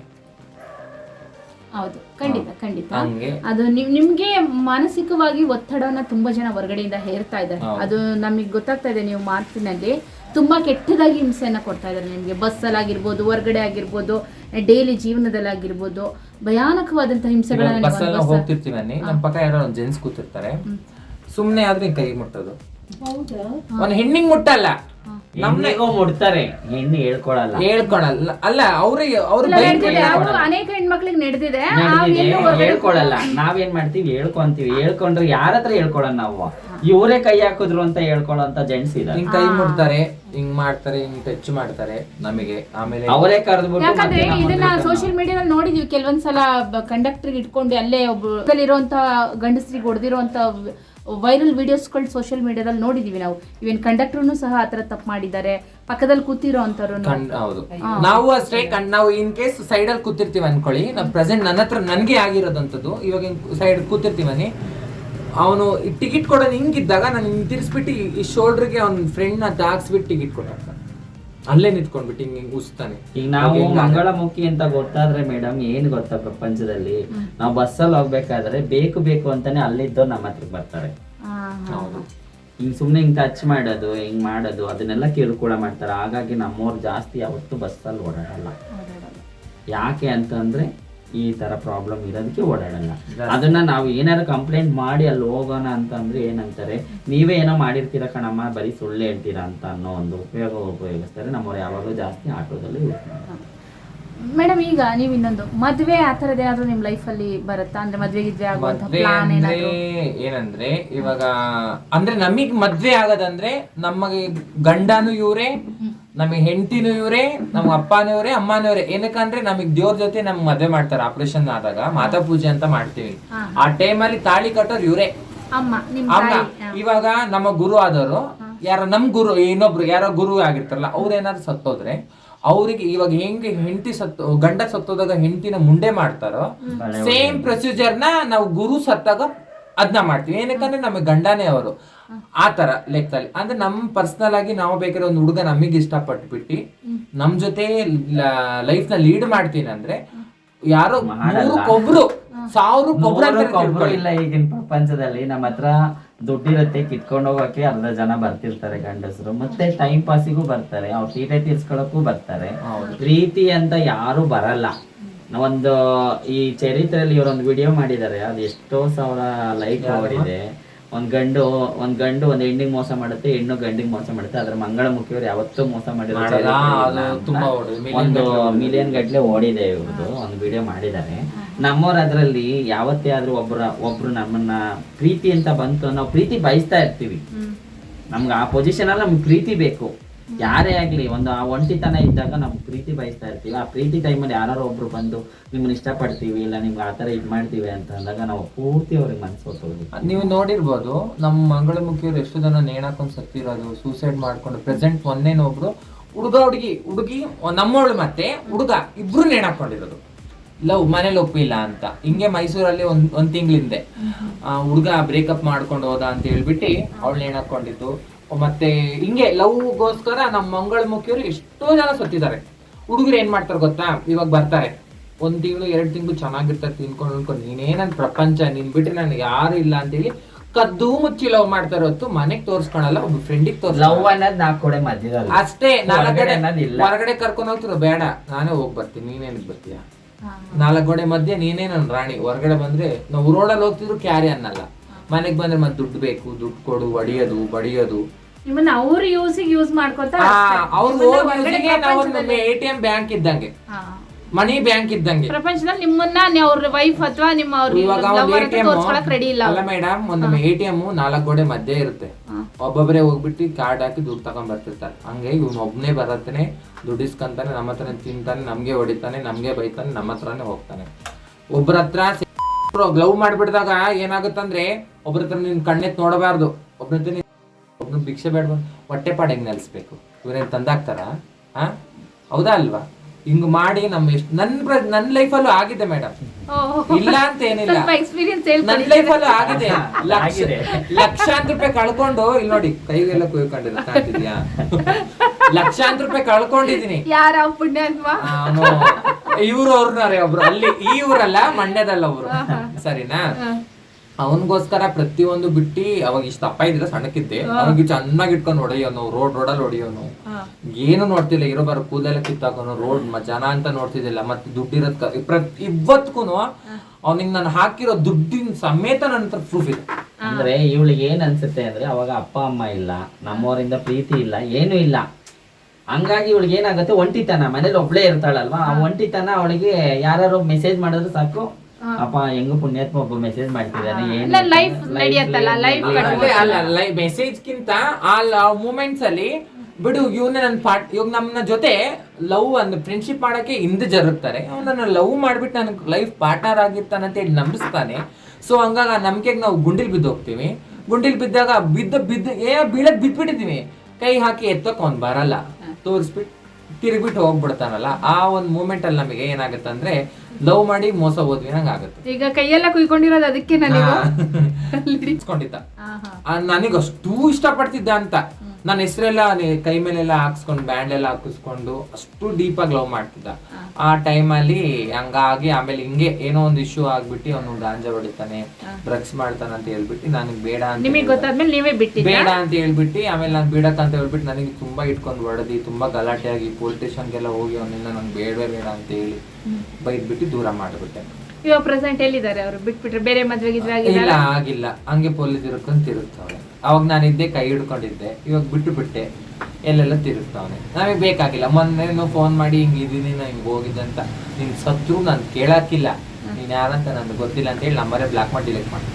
ಹೌದು. ಖಂಡಿತ ಖಂಡಿತ. ಹಂಗೆ. ಅದು ನಿಮ್ ನಿಮ್ಗೆ ಮಾನಸಿಕವಾಗಿ ಒತ್ತಡವನ್ನ ತುಂಬಾ ಜನ ಹೊರಗಡೆಯಿಂದ ಹೇರ್ತಾ ಇದ್ದಾರೆ. ಅದು ನಮಗೆ ಗೊತ್ತಾಗ್ತಾ ಇದೆ ನೀವು ಮಾತಿನಲ್ಲಿ. ತುಂಬಾ ಕೆಟ್ಟದಾಗಿ ಹಿಂಸೆಯನ್ನ ಕೊಡ್ತಾ ಇದ್ದಾರೆ ನಿಮಗೆ. ಬಸ್ಸಲ್ಲಿ ಆಗಿರ್ಬೋದು ಹೊರಗಡೆ ಆಗಿರ್ಬೋದು ಡೈಲಿ ಜೀವನದಲ್ಲಿ ಆಗಿರ್ಬೋದು ಭಯಾನಕವಾದಂತಹ ಹಿಂಸೆಗಳನ್ನ ಹೋಗ್ತಿರ್ತೀವಿ ಅನ್ನಿ ನಮ್ಮ ಪಕ್ಕ ಯಾರೋ ಒಂದು ಜೆಂಟ್ಸ್ ಕೂತಿರ್ತಾರೆ. ಸುಮ್ಮನೆ ಆದ್ರೆ ಕೈ ಮುಟ್ಟೋದು ಒಂದು ಒಂದ್ ಹೆಣ್ಣಿಗೆ ಮುಟ್ಟಲ್ಲ. ನಮ್ನೆಗೋ ಮುಡ್ತಾರೆ ಹೆಣ್ಣು ಹೇಳ್ಕೊಳಲ್ಲ. ಹೇಳ್ಕೊಳಲ್ಲ. ಅಲ್ಲ ಅವ್ರಿಗೆ ಅವ್ರ ಅನೇಕ ಹೆಣ್ಮಕ್ಳಿಗೆ ನಡೆದಿದೆ. ಹೇಳ್ಕೊಳಲ್ಲ. ನಾವೇನ್ ಮಾಡ್ತೀವಿ? ಹೇಳ್ಕೊಂತೀವಿ. ಹೇಳ್ಕೊಂಡ್ರೆ ಯಾರತ್ರ ಹೇಳ್ಕೊಳಲ್ಲ ನಾವು? ಇವರೇ ಕೈ ಹಾಕಿದ್ರು ಅಂತ ಹೇಳ್ಕೊಳ್ಳೋ ಜೆಂಟ್ಸ್ ಇದ್ದಾರೆ. ಹಿಂಗ್ ಕೈ ಮುಟ್ತಾರೆ ಹಿಂಗ್ ಮಾಡ್ತಾರೆ ಹಿಂಗ್ ಟಚ್ ಮಾಡ್ತಾರೆ ನಮಗೆ. ಆಮೇಲೆ ಅವರೇ ಕರೆದ್ಬಿಟ್ಟು ಯಾಕಂದ್ರೆ ಇದನ್ನ ಸೋಷಿಯಲ್ ಮೀಡಿಯಾದಲ್ಲಿ ನೋಡಿದೀವಿ. ಕೆಲವೊಂದ್ಸಲ ಕಂಡಕ್ಟರ್ ಇಟ್ಕೊಂಡು ಅಲ್ಲೇ ಒಬ್ಬ ಇರುವಂತ ಗಂಡಸರಿಗೆ ಹೊಡೆದಿರುವಂತ ವೈರಲ್ ವಿಡಿಯೋಸ್ಗಳು ಸೋಷಿಯಲ್ ಮೀಡಿಯಾದಲ್ಲಿ ನೋಡಿದೀವಿ ನಾವು. ಇವನ್ ಕಂಡಕ್ಟರ್ನು ಸಹ ಆತರ ತಪ್ಪು ಮಾಡಿದ್ದಾರೆ. ಪಕ್ಕದಲ್ಲಿ ಕೂತಿರೋ ಅಂತವ್ರು ಹೌದು. ನಾವು ಅಷ್ಟೇ ಕಣ್ ನಾವು ಇನ್ ಕೇಸ್ ಸೈಡ್ ಅಲ್ಲಿ ಕೂತಿರ್ತೀವಿ ಅನ್ಕೊಳ್ಳಿ. ನಾವು ಪ್ರೆಸೆಂಟ್ ನನ್ನ ಹತ್ರ ನನ್ಗೆ ಆಗಿರೋದಂತದ್ದು ಇವಾಗ ಸೈಡ್ ಕೂತಿರ್ತೀವನಿ ಅವನು ಟಿಕೆಟ್ ಕೊಡೋದು ಹಿಂಗಿದ್ದಾಗ ನಾನು ಹಿಂಗೆ ತಿರ್ಸ್ಬಿಟ್ಟು ಈ- ಶೋಲ್ಡ್ರಿಗೆ ಅವ್ನ ಫ್ರೆಂಡ್ನ ದಾಗ್ಸ್ಬಿಟ್ಟು ಟಿಕೆಟ್ ಕೊಟ್ಟ ಅಲ್ಲೇ ನಿಂತ್ಕೊಂಡ್ಬಿಟ್ಟು ಹಿಂಗೆ ಹಿಂಗ್ ಉಸ್ತಾನೆ. ಈಗ ನಾವು ಮಂಗಳಮುಖಿ ಅಂತ ಗೊತ್ತಾದ್ರೆ ಮೇಡಮ್ ಏನ್ ಗೊತ್ತಾ ಪ್ರಪಂಚದಲ್ಲಿ? ನಾವು ಬಸ್ಸಲ್ಲಿ ಹೋಗ್ಬೇಕಾದ್ರೆ ಬೇಕು ಬೇಕು ಅಂತಾನೆ ಅಲ್ಲಿದ್ದವ್ರು ನಮ್ಮ ಹತ್ರ ಬರ್ತಾರೆ. ಹೌದು. ಹಿಂಗ್ ಸುಮ್ನೆ ಹಿಂಗ್ ಟಚ್ ಮಾಡೋದು ಹಿಂಗ್ ಮಾಡೋದು ಅದನ್ನೆಲ್ಲ ಕಿರುಕುಳ ಮಾಡ್ತಾರೆ. ಹಾಗಾಗಿ ನಮ್ಮವ್ರು ಜಾಸ್ತಿ ಯಾವತ್ತು ಬಸ್ಸಲ್ಲಿ ಓಡಾಡಲ್ಲ. ಯಾಕೆ ಅಂತಂದ್ರೆ ಈ ತರ ಪ್ರಾಬ್ಲಮ್ ಇರೋದಕ್ಕೆ ಓಡಾಡಲ್ಲ ಅದನ್ನ ನಾವು ಏನಾದ್ರು ಕಂಪ್ಲೇಂಟ್ ಮಾಡಿ ಅಲ್ಲಿ ಹೋಗೋಣ ಅಂತಂದ್ರೆ ಏನಂತಾರೆ ನೀವೇ ಏನೋ ಮಾಡಿರ್ತೀರ ಕಣಮ್ಮ ಬರೀ ಸುಳ್ಳು ಹೇಳ್ತೀರಾ ಅಂತ ಅನ್ನೋ ಒಂದು ಉಪಯೋಗ ಉಪಯೋಗಿಸ್ತಾರೆ. ನಮ್ಮವ್ರು ಯಾವಾಗಲೂ ಜಾಸ್ತಿ ಆಟೋದಲ್ಲಿ ಯೂಸ್ ಮಾಡ್ತಾರೆ. ಮೇಡಮ್ ಈಗ ನೀವು ಇನ್ನೊಂದು ಮದ್ವೆ ಆ ಥರದ್ದು ಏನಾದ್ರೂ ನಿಮ್ ಲೈಫಲ್ಲಿ ಬರುತ್ತಾ? ಅಂದ್ರೆ ಮದ್ವೆ ಗಿದ್ವೆ ಆಗುವಂತ ಮದ್ವೆ ಪ್ಲಾನ್ ಅಂದ್ರೆ ಏನಾದ್ರು? ಏನಂದ್ರೆ ಇವಾಗ ಅಂದ್ರೆ ನಮಗ್ ಮದ್ವೆ ಆಗೋದಂದ್ರೆ ನಮಗೆ ಗಂಡನು ಇವ್ರೆ ನಮಗೆ ಹೆಂಡತಿನೂ ಇವರೇ ನಮ್ಮ ಅಪ್ಪನೂ ಅಮ್ಮನವರೇ ಅಮ್ಮನೂ ಅಂದ್ರೆ ಏನಕ್ಕಂದ್ರೆ ನಮಗೆ ದೇವ್ರ ಜೊತೆ ನಮ್ಗೆ ಮದುವೆ ಮಾಡ್ತಾರೆ. ಆಪರೇಷನ್ ಆದಾಗ ಮಾತಾ ಪೂಜೆ ಅಂತ ಮಾಡ್ತೀವಿ. ಆ ಟೈಮಲ್ಲಿ ತಾಳಿ ಕಟ್ಟೋರು ಇವ್ರೆ. ಅಮ್ಮ ಇವಾಗ ನಮ್ಮ ಗುರು ಆದವರು ಯಾರ ನಮ್ ಗುರು ಇನ್ನೊಬ್ರು ಯಾರೋ ಗುರು ಆಗಿರ್ತಾರಲ್ಲ ಅವ್ರ ಏನಾದ್ರು ಸತ್ತೋದ್ರೆ ಅವ್ರಿಗೆ ಇವಾಗ ಹೆಂಗೆ ಹೆಂಡತಿ ಸತ್ತು ಗಂಡ ಸತ್ತೋದಾಗ ಹೆಂಡತಿನ ಮುಂಡೆ ಮಾಡ್ತಾರೋ ಸೇಮ್ ಪ್ರೊಸೀಜರ್ನ ನ ನಾವು ಗುರು ಸತ್ತಾಗ ಅದನ್ನ ಮಾಡ್ತೀವಿ. ಏನಕ್ಕಂದ್ರೆ ನಮಗೆ ಗಂಡನೇ ಅವರು. ಆ ತರ ಲೆಕ್ಕದಲ್ಲಿ. ಅಂದ್ರೆ ನಮ್ ಪರ್ಸನಲ್ ಆಗಿ ನಾವು ಬೇಕಾದ್ರೆ ಒಂದು ಹುಡುಗ ನಮಗೆ ಇಷ್ಟಪಟ್ಬಿಟ್ಟು ನಮ್ ಜೊತೆ ಲೈಫ್ನ ಲೀಡ್ ಮಾಡ್ತೀನಿ ಅಂದ್ರೆ ಯಾರೋ ಒಬ್ರು ಸಾವಿರಕ್ಕೊಬ್ರು. ಇಲ್ಲ ಈಗಿನ ಪ್ರಪಂಚದಲ್ಲಿ. ನಮ್ಮ ಹತ್ರ ದುಡ್ಡಿರುತ್ತೆ ಕಿತ್ಕೊಂಡು ಹೋಗಕ್ಕೆ ಅರ್ಧ ಜನ ಬರ್ತಿರ್ತಾರೆ ಗಂಡಸರು. ಮತ್ತೆ ಟೈಮ್ ಪಾಸಿಗೂ ಬರ್ತಾರೆ. ಅವ್ರ ತೀಟೆ ತೀರ್ಸ್ಕೊಳಕ್ಕೂ ಬರ್ತಾರೆ. ಪ್ರೀತಿ ಅಂತ ಯಾರು ಬರಲ್ಲ. ಒಂದು ಈ ಚರಿತ್ರೆಯಲ್ಲಿ ಇವರೊಂದು ವಿಡಿಯೋ ಮಾಡಿದ್ದಾರೆ. ಅದು ಎಷ್ಟೋ ಸಾವಿರ ಲೈಕ್ ಓಡಿದೆ ಒಂದ್ ಗಂಡು ಒಂದ್ ಗಂಡು ಒಂದ್ ಹೆಣ್ಣಿಗೆ ಮೋಸ ಮಾಡುತ್ತೆ ಹೆಣ್ಣು ಗಂಡಿಗೆ ಮೋಸ ಮಾಡುತ್ತೆ. ಅದ್ರ ಮಂಗಳಮುಖಿಯವರು ಯಾವತ್ತೂ ಮೋಸ ಮಾಡಿರೋ ಮಾಡಲ್ಲ, ಅದು ತುಂಬಾ ಓಡಿದೆ, ಒಂದು ಮಿಲಿಯನ್ ಗಟ್ಲೆ ಓಡಿದೆ ಇವ್ರದ್ದು ಒಂದು ವಿಡಿಯೋ ಮಾಡಿದ್ದಾರೆ. ನಮ್ಮವ್ರ ಅದ್ರಲ್ಲಿ ಯಾವತ್ತೇ ಆದ್ರೂ ಒಬ್ರ ಒಬ್ರು ನಮ್ಮನ್ನ ಪ್ರೀತಿ ಅಂತ ಬಂತು ನಾವು ಪ್ರೀತಿ ಬಯಸ್ತಾ ಇರ್ತೀವಿ. ನಮ್ಗೆ ಆ ಪೊಸಿಷನ್ ಅಲ್ಲಿ ನಮ್ಗೆ ಪ್ರೀತಿ ಬೇಕು. ಯಾರೇ ಆಗ್ಲಿ ಒಂದು ಆ ಒಂಟಿತನ ಇದ್ದಾಗ ನಾವು ಪ್ರೀತಿ ಬಯಸ್ತಾ ಇರ್ತೀವಿ. ಆ ಪ್ರೀತಿ ಟೈಮಲ್ಲಿ ಯಾರೋ ಒಬ್ರು ಬಂದು ನಿಮ್ಮನ್ನ ಇಷ್ಟಪಡ್ತೀವಿ ಇಲ್ಲ ನಿಮ್ಗೆ ಆ ಥರ ಇದು ಮಾಡ್ತೀವಿ ಅಂತ ಅಂದಾಗ ನಾವು ಪೂರ್ತಿ ಅವ್ರಿಗೆ ಮನ್ಸು ಹೋಗ್ತೀವಿ ನೀವು ನೋಡಿರ್ಬೋದು ನಮ್ಮ ಮಂಗಳಮುಖಿಯವರು ಎಷ್ಟು ಜನ ನೇಣಾಕೊಂಡ್ ಸತ್ತಿರೋದು ಸೂಸೈಡ್ ಮಾಡ್ಕೊಂಡು ಪ್ರೆಸೆಂಟ್ ಮೊನ್ನೆನೊಬ್ರು ಹುಡುಗ ಹುಡುಗಿ ಹುಡುಗಿ ನಮ್ಮವಳು ಮತ್ತೆ ಹುಡುಗ ಇಬ್ರು ನೇಣಾಕೊಂಡಿರೋದು ಲವ್ ಮನೇಲಿ ಒಪ್ಪಿಲ್ಲ ಅಂತ. ಹಿಂಗೆ ಮೈಸೂರಲ್ಲಿ ಒಂದ್ ಒಂದ್ ತಿಂಗಳಿಂದೆ. ಹುಡುಗ ಬ್ರೇಕಪ್ ಮಾಡ್ಕೊಂಡು ಹೋದ ಅಂತ ಹೇಳ್ಬಿಟ್ಟು ಅವಳು ನೇಣಾಕೊಂಡಿದ್ದು ಮತ್ತೆ ಹಿಂಗೆ ಲವ್ಗೋಸ್ಕರ ನಮ್ಮ ಮಂಗಳಮುಖಿಯವರು ಎಷ್ಟೋ ಜನ ಸತ್ತಿದ್ದಾರೆ. ಹುಡುಗರು ಏನ್ ಮಾಡ್ತಾರೆ ಗೊತ್ತಾ? ಇವಾಗ ಬರ್ತಾರೆ. ಒಂದ್ ತಿಂಗಳು ಎರಡ್ ತಿಂಗಳು ಚೆನ್ನಾಗಿರ್ತಾರೆ ತಿನ್ಕೊಂಡು ಅನ್ಕೊಂಡು ನೀನೇನಂತ ಪ್ರಪಂಚ ನಿನ್ ಬಿಟ್ರೆ ನನಗೆ ಯಾರು ಇಲ್ಲ ಅಂತೇಳಿ ಕದ್ದು ಮುಚ್ಚಿ ಲವ್ ಮಾಡ್ತಾರ ಹೊತ್ತು ಮನೆಗ್ ತೋರ್ಸ್ಕೊಳಲ್ಲ ಒಬ್ಬ ಫ್ರೆಂಡಿಗೆ ತೋರ್ಸ್ ಲವ್ ಅನ್ನೋದು ನಾಲ್ಕು ಕೊಡೆ ಮಧ್ಯದಲ್ಲಿ. ಅಷ್ಟೇ ನಾಲ್ಕು ಹೊರಗಡೆ ಕಡೆ ಅನ್ನೋದಿಲ್ಲ. ಹೊರಗಡೆ ಕರ್ಕೊಂಡು ಹೋಗ್ತಿರೋ ಬೇಡ. ನಾನೇ ಹೋಗ್ ಬರ್ತೀನಿ ನೀನೇನಕ್ ಬರ್ತೀಯ? ನಾಲ್ಕು ಗೋಡೆ ಮಧ್ಯೆ ನೀನೇ ನನ್ ರಾಣಿ. ಹೊರಗಡೆ ಬಂದ್ರೆ ನಾವು ರೋಡಲ್ಲಿ ಹೋಗ್ತಿದ್ರು ಕ್ಯಾರಿ ಅನ್ನಲ್ಲ. ಮನೆಗ್ ಬಂದ್ರೆ ಮತ್ತೆ ದುಡ್ಡು ಬೇಕು ದುಡ್ಡು ಕೊಡು ಹೊಡಿಯೋದು ಬಡಿಯೋದು. ನಿಮ್ಮನ್ನ ಅವ್ರ ಯೂಸಿಗೆ ಯೂಸ್ ಮಾಡ್ಕೊತಾ ಅವ್ರ ಎ ಟಿ ಎಂ ಬ್ಯಾಂಕ್ ಇದ್ದಂಗೆ. ಮನಿ ಬ್ಯಾಂಕ್ ಇದ್ದಂಗೆ. ಪ್ರಪಂಚದಲ್ಲಿ ನಿಮ್ಮನ್ನ ಅವ್ರ ವೈಫ್ ಅಥವಾ ನಿಮ್ಮ ಅವ್ರ ರೆಡಿ ಇಲ್ಲ. ಅಲ್ಲ ಮೇಡಮ್ ಒಂದು ಎಟಿಎಂ ನಾಲ್ಕು ಗೋಡೆ ಮಧ್ಯೆ ಇರುತ್ತೆ. ಒಬ್ಬೊಬ್ಬರೇ ಹೋಗ್ಬಿಟ್ಟು ಕಾರ್ಡ್ ಹಾಕಿ ದುಡ್ಡು ತಗೊಂಡ್ ಬರ್ತಿರ್ತಾರೆ. ಹಂಗೆ ಇವ್ನು ಒಬ್ನೇ ಬರತ್ತಾನೆ ದುಡ್ಡು ಇಸ್ಕೊಂತಾನೆ ನಮ್ಮ ಹತ್ರ ತಿಂತಾನೆ ನಮ್ಗೆ ಹೊಡಿತಾನೆ ನಮ್ಗೆ ಬೈತಾನೆ ನಮ್ಮ ಹತ್ರನೇ ಹೋಗ್ತಾನೆ. ಒಬ್ಬರ ಹತ್ರ ಗ್ಲವ್ ಮಾಡ್ಬಿಡ್ದಾಗ ಏನಾಗುತ್ತಂದ್ರೆ ಒಬ್ರ ಹತ್ರ ನೀನ್ ಕಣ್ಣೆತ್ ನೋಡಬಾರ್ದು. ಒಬ್ರ ಹತ್ರ ನೀನ್- ಭಿಕ್ಷೆ ಬೇಡ ಹೊಟ್ಟೆ ಪಾಡ್ ಹೆಂಗ್ ನೆಲೆಸ್ಬೇಕು? ಇವ್ರೇನ್ ತಂದಾಕ್ತಾರ ಹಾ ಹೌದಾ ಅಲ್ವಾ? ಹಿಂಗ್ ಮಾಡಿ ನಮ್ಮ ಎಷ್ಟು ನನ್ ನನ್ನ ಲೈಫ್ ಲೈಫಲ್ಲೂ ಆಗಿದೆ ಮೇಡಮ್ ಇಲ್ಲ ಅಂತ ಏನಿಲ್ಲ. ಸ್ವಲ್ಪ ಎಕ್ಸ್ಪೀರಿಯನ್ಸ್ ನನ್ ಹೇಳ್ಕೊಳ್ಳಿ ಲೈಫಲ್ಲೂ ಆಗಿದೆ. ಲಕ್ಷ ಆಗಿದೆ. ಲಕ್ಷಾಂತರ ರೂಪಾಯಿ ಕಳ್ಕೊಂಡು ಇಲ್ಲಿ ನೋಡಿ ಕೈಗೆಲ್ಲ ಕುಯ್ಕೊಂಡಿರೋ ಕಾಣ್ತಿದ್ಯಾ? ಲಕ್ಷಾಂತರ ರೂಪಾಯಿ ಕಳ್ಕೊಂಡಿದೀನಿ ಯಾರ ನಾನು ಇವ್ರು ಅವ್ರನ್ನಾರೆ ಒಬ್ರು. ಅಲ್ಲಿ ಈ ಊರಲ್ಲ ಮಂಡ್ಯದಲ್ಲ ಅವರು ಸರಿನಾ? ಅವನಿಗೋಸ್ಕರ ಪ್ರತಿಯೊಂದು ಬಿಟ್ಟಿ ಅವಾಗ ಇಷ್ಟ ಅಪ್ಪ ಇದ್ರೆ ಸಣ್ಣಕ್ಕಿದ್ದೆ. ಅವಾಗ ಚೆನ್ನಾಗಿ ಇಟ್ಕೊಂಡು ಹೊಡೆಯೋನು ರೋಡ್ ರೋಡಲ್ಲಿ ಹೊಡೆಯೋನು. ಏನು ನೋಡ್ತಿಲ್ಲ ಇರೋ ಬರೋ ಕೂದಲೆಲ್ಲ ಕಿತ್ತಾಕೋನು ರೋಡ್ ಜನ ಅಂತ ನೋಡ್ತಿದ್ದಿಲ್ಲ ಮತ್ತೆ ದುಡ್ಡಿರೋದ್ ಪ್ರತಿ ಇವತ್ಗೂ ಅವನಿಗೆ ನಾನು ಹಾಕಿರೋ ದುಡ್ಡಿನ ಸಮೇತ ನನ್ನ ಹತ್ರ ಪ್ರೂಫ್ ಇದೆ. ಅಂದ್ರೆ ಇವಳಿಗೆ ಏನ್ ಅನ್ಸುತ್ತೆ ಅಂದ್ರೆ ಅವಾಗ ಅಪ್ಪ ಅಮ್ಮ ಇಲ್ಲ ನಮ್ಮವರಿಂದ ಪ್ರೀತಿ ಇಲ್ಲ ಏನು ಇಲ್ಲ. ಹಂಗಾಗಿ ಇವಳಿಗೆ ಏನಾಗುತ್ತೆ ಒಂಟಿತನ ಮನೇಲಿ ಒಬ್ಳೇ ಇರ್ತಾಳಲ್ವಾ ಆ ಒಂಟಿತನ ಅವಳಿಗೆ ಯಾರು ಮೆಸೇಜ್ ಮಾಡಿದ್ರು ಸಾಕು. ಅಪ್ಪ ಹೆಂಗು ಪುಣ್ಯಾತ್ಮ ಒಬ್ಬ ಮೆಸೇಜ್ ಮಾಡ್ತಿದ್ದಾನೆ ಏನ್ ಇಲ್ಲ, life ನಡೆಯತ್ತಲ್ಲ, life ಅಲ್ಲೇ ಅಲ್ಲ ಮೆಸೇಜ್ ಕಿಂತ ಆ ಮೂಮೆಂಟ್ಸ್ ಅಲ್ಲಿ ಬಿಡು ಇವನ್ನ ನನ್ನ ಪಾರ್ಟ್ ಇವಾಗ ನಮ್ಮ ಜೊತೆ ಲವ್ ಅಂದ್ ಫ್ರೆಂಡ್ಶಿಪ್ ಮಾಡಕ್ಕೆ ಹಿಂದೆ ಜರುಗ್ತಾರೆ. ಅವನನ್ನ ಲವ್ ಮಾಡ್ಬಿಟ್ಟು ನನಗೆ ಲೈಫ್ ಪಾರ್ಟ್ನರ್ ಆಗಿರ್ತಾನಂತ ಹೇಳಿ ನಂಬಿಸ್ತಾನೆ. ಸೊ ಹಂಗಾಗ ಆ ನಂಬಿಕೆಗೆ ನಾವು ಗುಂಡಿಲ್ ಬಿದ್ದು ಹೋಗ್ತೀವಿ? ಗುಂಡಿಲ್ ಬಿದ್ದಾಗ ಬಿದ್ದ ಬಿದ್ದ ಏ ಬೀಳದ್ ಬಿದ್ದ್ಬಿಟ್ಟಿದ್ದೀವಿ ಕೈ ಹಾಕಿ ಎತ್ತಕ್ ಅವ್ನು ಬರಲ್ಲ. ತೋರಿಸ್ಬಿಟ್ಟು ತಿರುಗ್ಬಿಟ್ಟು ಹೋಗ್ಬಿಡ್ತಾನಲ್ಲ ಆ ಒಂದು ಮೂಮೆಂಟ್ ಅಲ್ಲಿ ನಮಗೆ ಏನಾಗುತ್ತೆ ಅಂದ್ರೆ ಲವ್ ಮಾಡಿ ಮೋಸ ಹೋದ್ವಿ ನಂಗೆ ಆಗುತ್ತೆ ಈಗ ಕೈಯೆಲ್ಲ ಕುಯ್ಕೊಂಡಿರೋದು ಅದಕ್ಕೆ ನನಗೆ ಅಷ್ಟು ಇಷ್ಟಪಡ್ತಿದ್ದ ಅಂತ. ನನ್ನ ಹೆಸರೆಲ್ಲ ಕೈ ಮೇಲೆಲ್ಲ ಹಾಕ್ಸ್ಕೊಂಡು ಬ್ಯಾಂಡ್ ಎಲ್ಲ ಹಾಕಿಸ್ಕೊಂಡು ಅಷ್ಟು ಡೀಪ್ ಆಗಿ ಲವ್ ಮಾಡ್ತಿದ್ದ. ಆ ಟೈಮಲ್ಲಿ ಹಂಗಾಗಿ ಆಮೇಲೆ ಹಿಂಗೆ ಏನೋ ಒಂದು ಇಶ್ಯೂ ಆಗ್ಬಿಟ್ಟು ಅವನು ಗಾಂಜಾ ಹೊಡಿತಾನೆ ಡ್ರಗ್ಸ್ ಮಾಡ್ತಾನೆ ಅಂತ ಹೇಳ್ಬಿಟ್ಟು ನನಗೆ ಬೇಡ ಅಂತ ನಿಮಗೆ ಹೇಳ್ದ. ಗೊತ್ತಾದ್ಮೇಲೆ ನೀವೇ ಬಿಟ್ಟಿದ್ದ? ಬೇಡ ಅಂತ ಹೇಳ್ಬಿಟ್ಟು ಆಮೇಲೆ ನಾನು ಬಿಡಕ್ ಅಂತ ಹೇಳ್ಬಿಟ್ಟು ನನಗೆ ತುಂಬಾ ಇಟ್ಕೊಂಡು ಹೊಡೆದಿ ತುಂಬಾ ಗಲಾಟೆ ಆಗಿ ಪೊಲೀಸ್ ಸ್ಟೇಷನ್ಗೆಲ್ಲ ಹೋಗಿ ಅವನಿಂದ ನಂಗೆ ಬೇಡವೇ ಬೇಡ ಅಂತ ಹೇಳಿ ಬೈದ್ಬಿಟ್ಟು ದೂರ ಮಾಡಿಬಿಟ್ಟೆ. ಇವಾಗ ಪ್ರೆಸೆಂಟ್ ಎಲ್ಲಿದ್ದಾರೆ ಅವರು? ಬಿಟ್ಬಿಟ್ರೆ ಬೇರೆ ಮದ್ವೆಗೆ ಗಿದ್ವೆ ಇಲ್ಲ ಆಗಿದ್ದಾರೆ ಆಗಿಲ್ಲ. ಹಂಗೆ ಪೊಲೀಸ್ ಇರಕ್ಕಂತ ತಿರುಗ್ತಾವೆ ಅವಾಗ ನಾನಿದ್ದೆ ಕೈ ಹಿಡ್ಕೊಂಡಿದ್ದೆ. ಇವಾಗ ಬಿಟ್ಟು ಬಿಟ್ಟೆ ಎಲ್ಲೆಲ್ಲ ತಿರುಗ್ತಾವನೆ. ನಮಗೆ ಬೇಕಾಗಿಲ್ಲ. ಮೊನ್ನೆ ಫೋನ್ ಮಾಡಿ ಹಿಂಗ್ ಇದೀನಿ ನಾ ಹಿಂಗ್ ಹೋಗಿದ್ದೆ ಅಂತ. ನಿನ್ ಸತ್ರು ನಾನು ಕೇಳಕ್ಕಿಲ್ಲ ನೀನ್ ಯಾರಂತ ನನ್ಗೆ ಗೊತ್ತಿಲ್ಲ ಅಂತ ಹೇಳಿ ನಂಬರೇ ಬ್ಲಾಕ್ ಮಾಡಿ ಡಿಲೀಟ್ ಮಾಡಿ.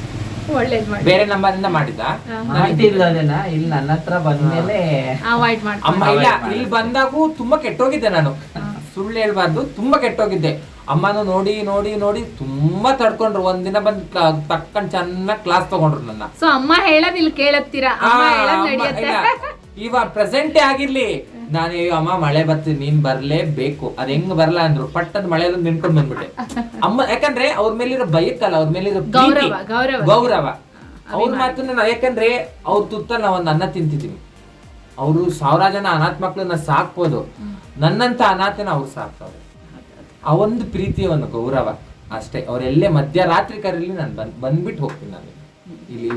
ಒಳ್ಳೇದ್ ಮಾಡಿ. ಬೇರೆ ನಂಬರಿಂದ ಮಾಡಿದ್ದ? ಮಾಹಿತಿ ಅದನ್ನ ಇಲ್ಲಿ ನನ್ನ ಹತ್ರ ಬಂದ್ಮೇಲೆ ಅವಾಯ್ಡ್ ಅಮ್ಮ ಇಲ್ಲ ಇಲ್ಲಿ ಬಂದಾಗೂ ತುಂಬಾ ಕೆಟ್ಟೋಗಿದ್ದೆ ನಾನು. ಸುಳ್ಳು ಹೇಳ್ಬಾರ್ದು ತುಂಬಾ ಕೆಟ್ಟೋಗಿದ್ದೆ. ಅಮ್ಮನು ನೋಡಿ ನೋಡಿ ನೋಡಿ ತುಂಬಾ ತಡ್ಕೊಂಡ್ರು. ಒಂದಿನ ಬಂದ್ ತಕ್ಕಂಡ್ ಚೆನ್ನಾಗಿ ಕ್ಲಾಸ್ ತಗೊಂಡ್ರು ನನ್ನ. ಸೊ ಅಮ್ಮ ಹೇಳೋದ್ ಇಲ್ಲಿ ಕೇಳತ್ತೀರಾ? ಅಮ್ಮ ಹೇಳೋದ್ ನಡೆಯುತ್ತೆ. ಇವಾಗ ಪ್ರೆಸೆಂಟೇ ಆಗಿರ್ಲಿ. ನಾನು ಅಯ್ಯೋ ಅಮ್ಮ ಮಳೆ ಬರ್ತೀನಿ ನೀನ್ ಬರ್ಲೇಬೇಕು. ಅದ್ ಹೆಂಗ್ ಬರಲ್ಲ ಅಂದ್ರು. ಪಟ್ಟದ ಮಳೆ ನಿಂತ್ಕೊಂಡ್ ಬಂದ್ಬಿಟ್ಟೆ. ಅಮ್ಮ ಯಾಕಂದ್ರೆ ಅವ್ರ ಮೇಲಿರೋ ಬೈಕಲ್ಲ ಅವ್ರ ಮೇಲಿರೋ ಗೌರವ, ಗೌರವ. ಅವ್ರ ಮಾತನ್ನ ಯಾಕಂದ್ರೆ ಅವ್ರ ತುತ್ತ ನಾವ್ ಒಂದ್ ಅನ್ನ ತಿಂತಿದೀನಿ. ಅವರು ಸಾವಿರ ಜನ ಅನಾಥ ಮಕ್ಳನ್ನ ಸಾಕ್ಬೋದು. ನನ್ನಂತ ಅನಾಥನ ಅವ್ರು ಸಾಕ್ತವ್ರೆ ಆ ಒಂದು ಪ್ರೀತಿಯ ಒಂದು ಗೌರವ ಅಷ್ಟೇ. ಅವರೆಲ್ಲೇ ಮಧ್ಯರಾತ್ರಿ ಕರೀಲಿ ನಾನು ಬಂದ್ ಬಂದ್ಬಿಟ್ಟು ಹೋಗ್ತೀನಿ ನಾನು. ಇಲ್ಲಿ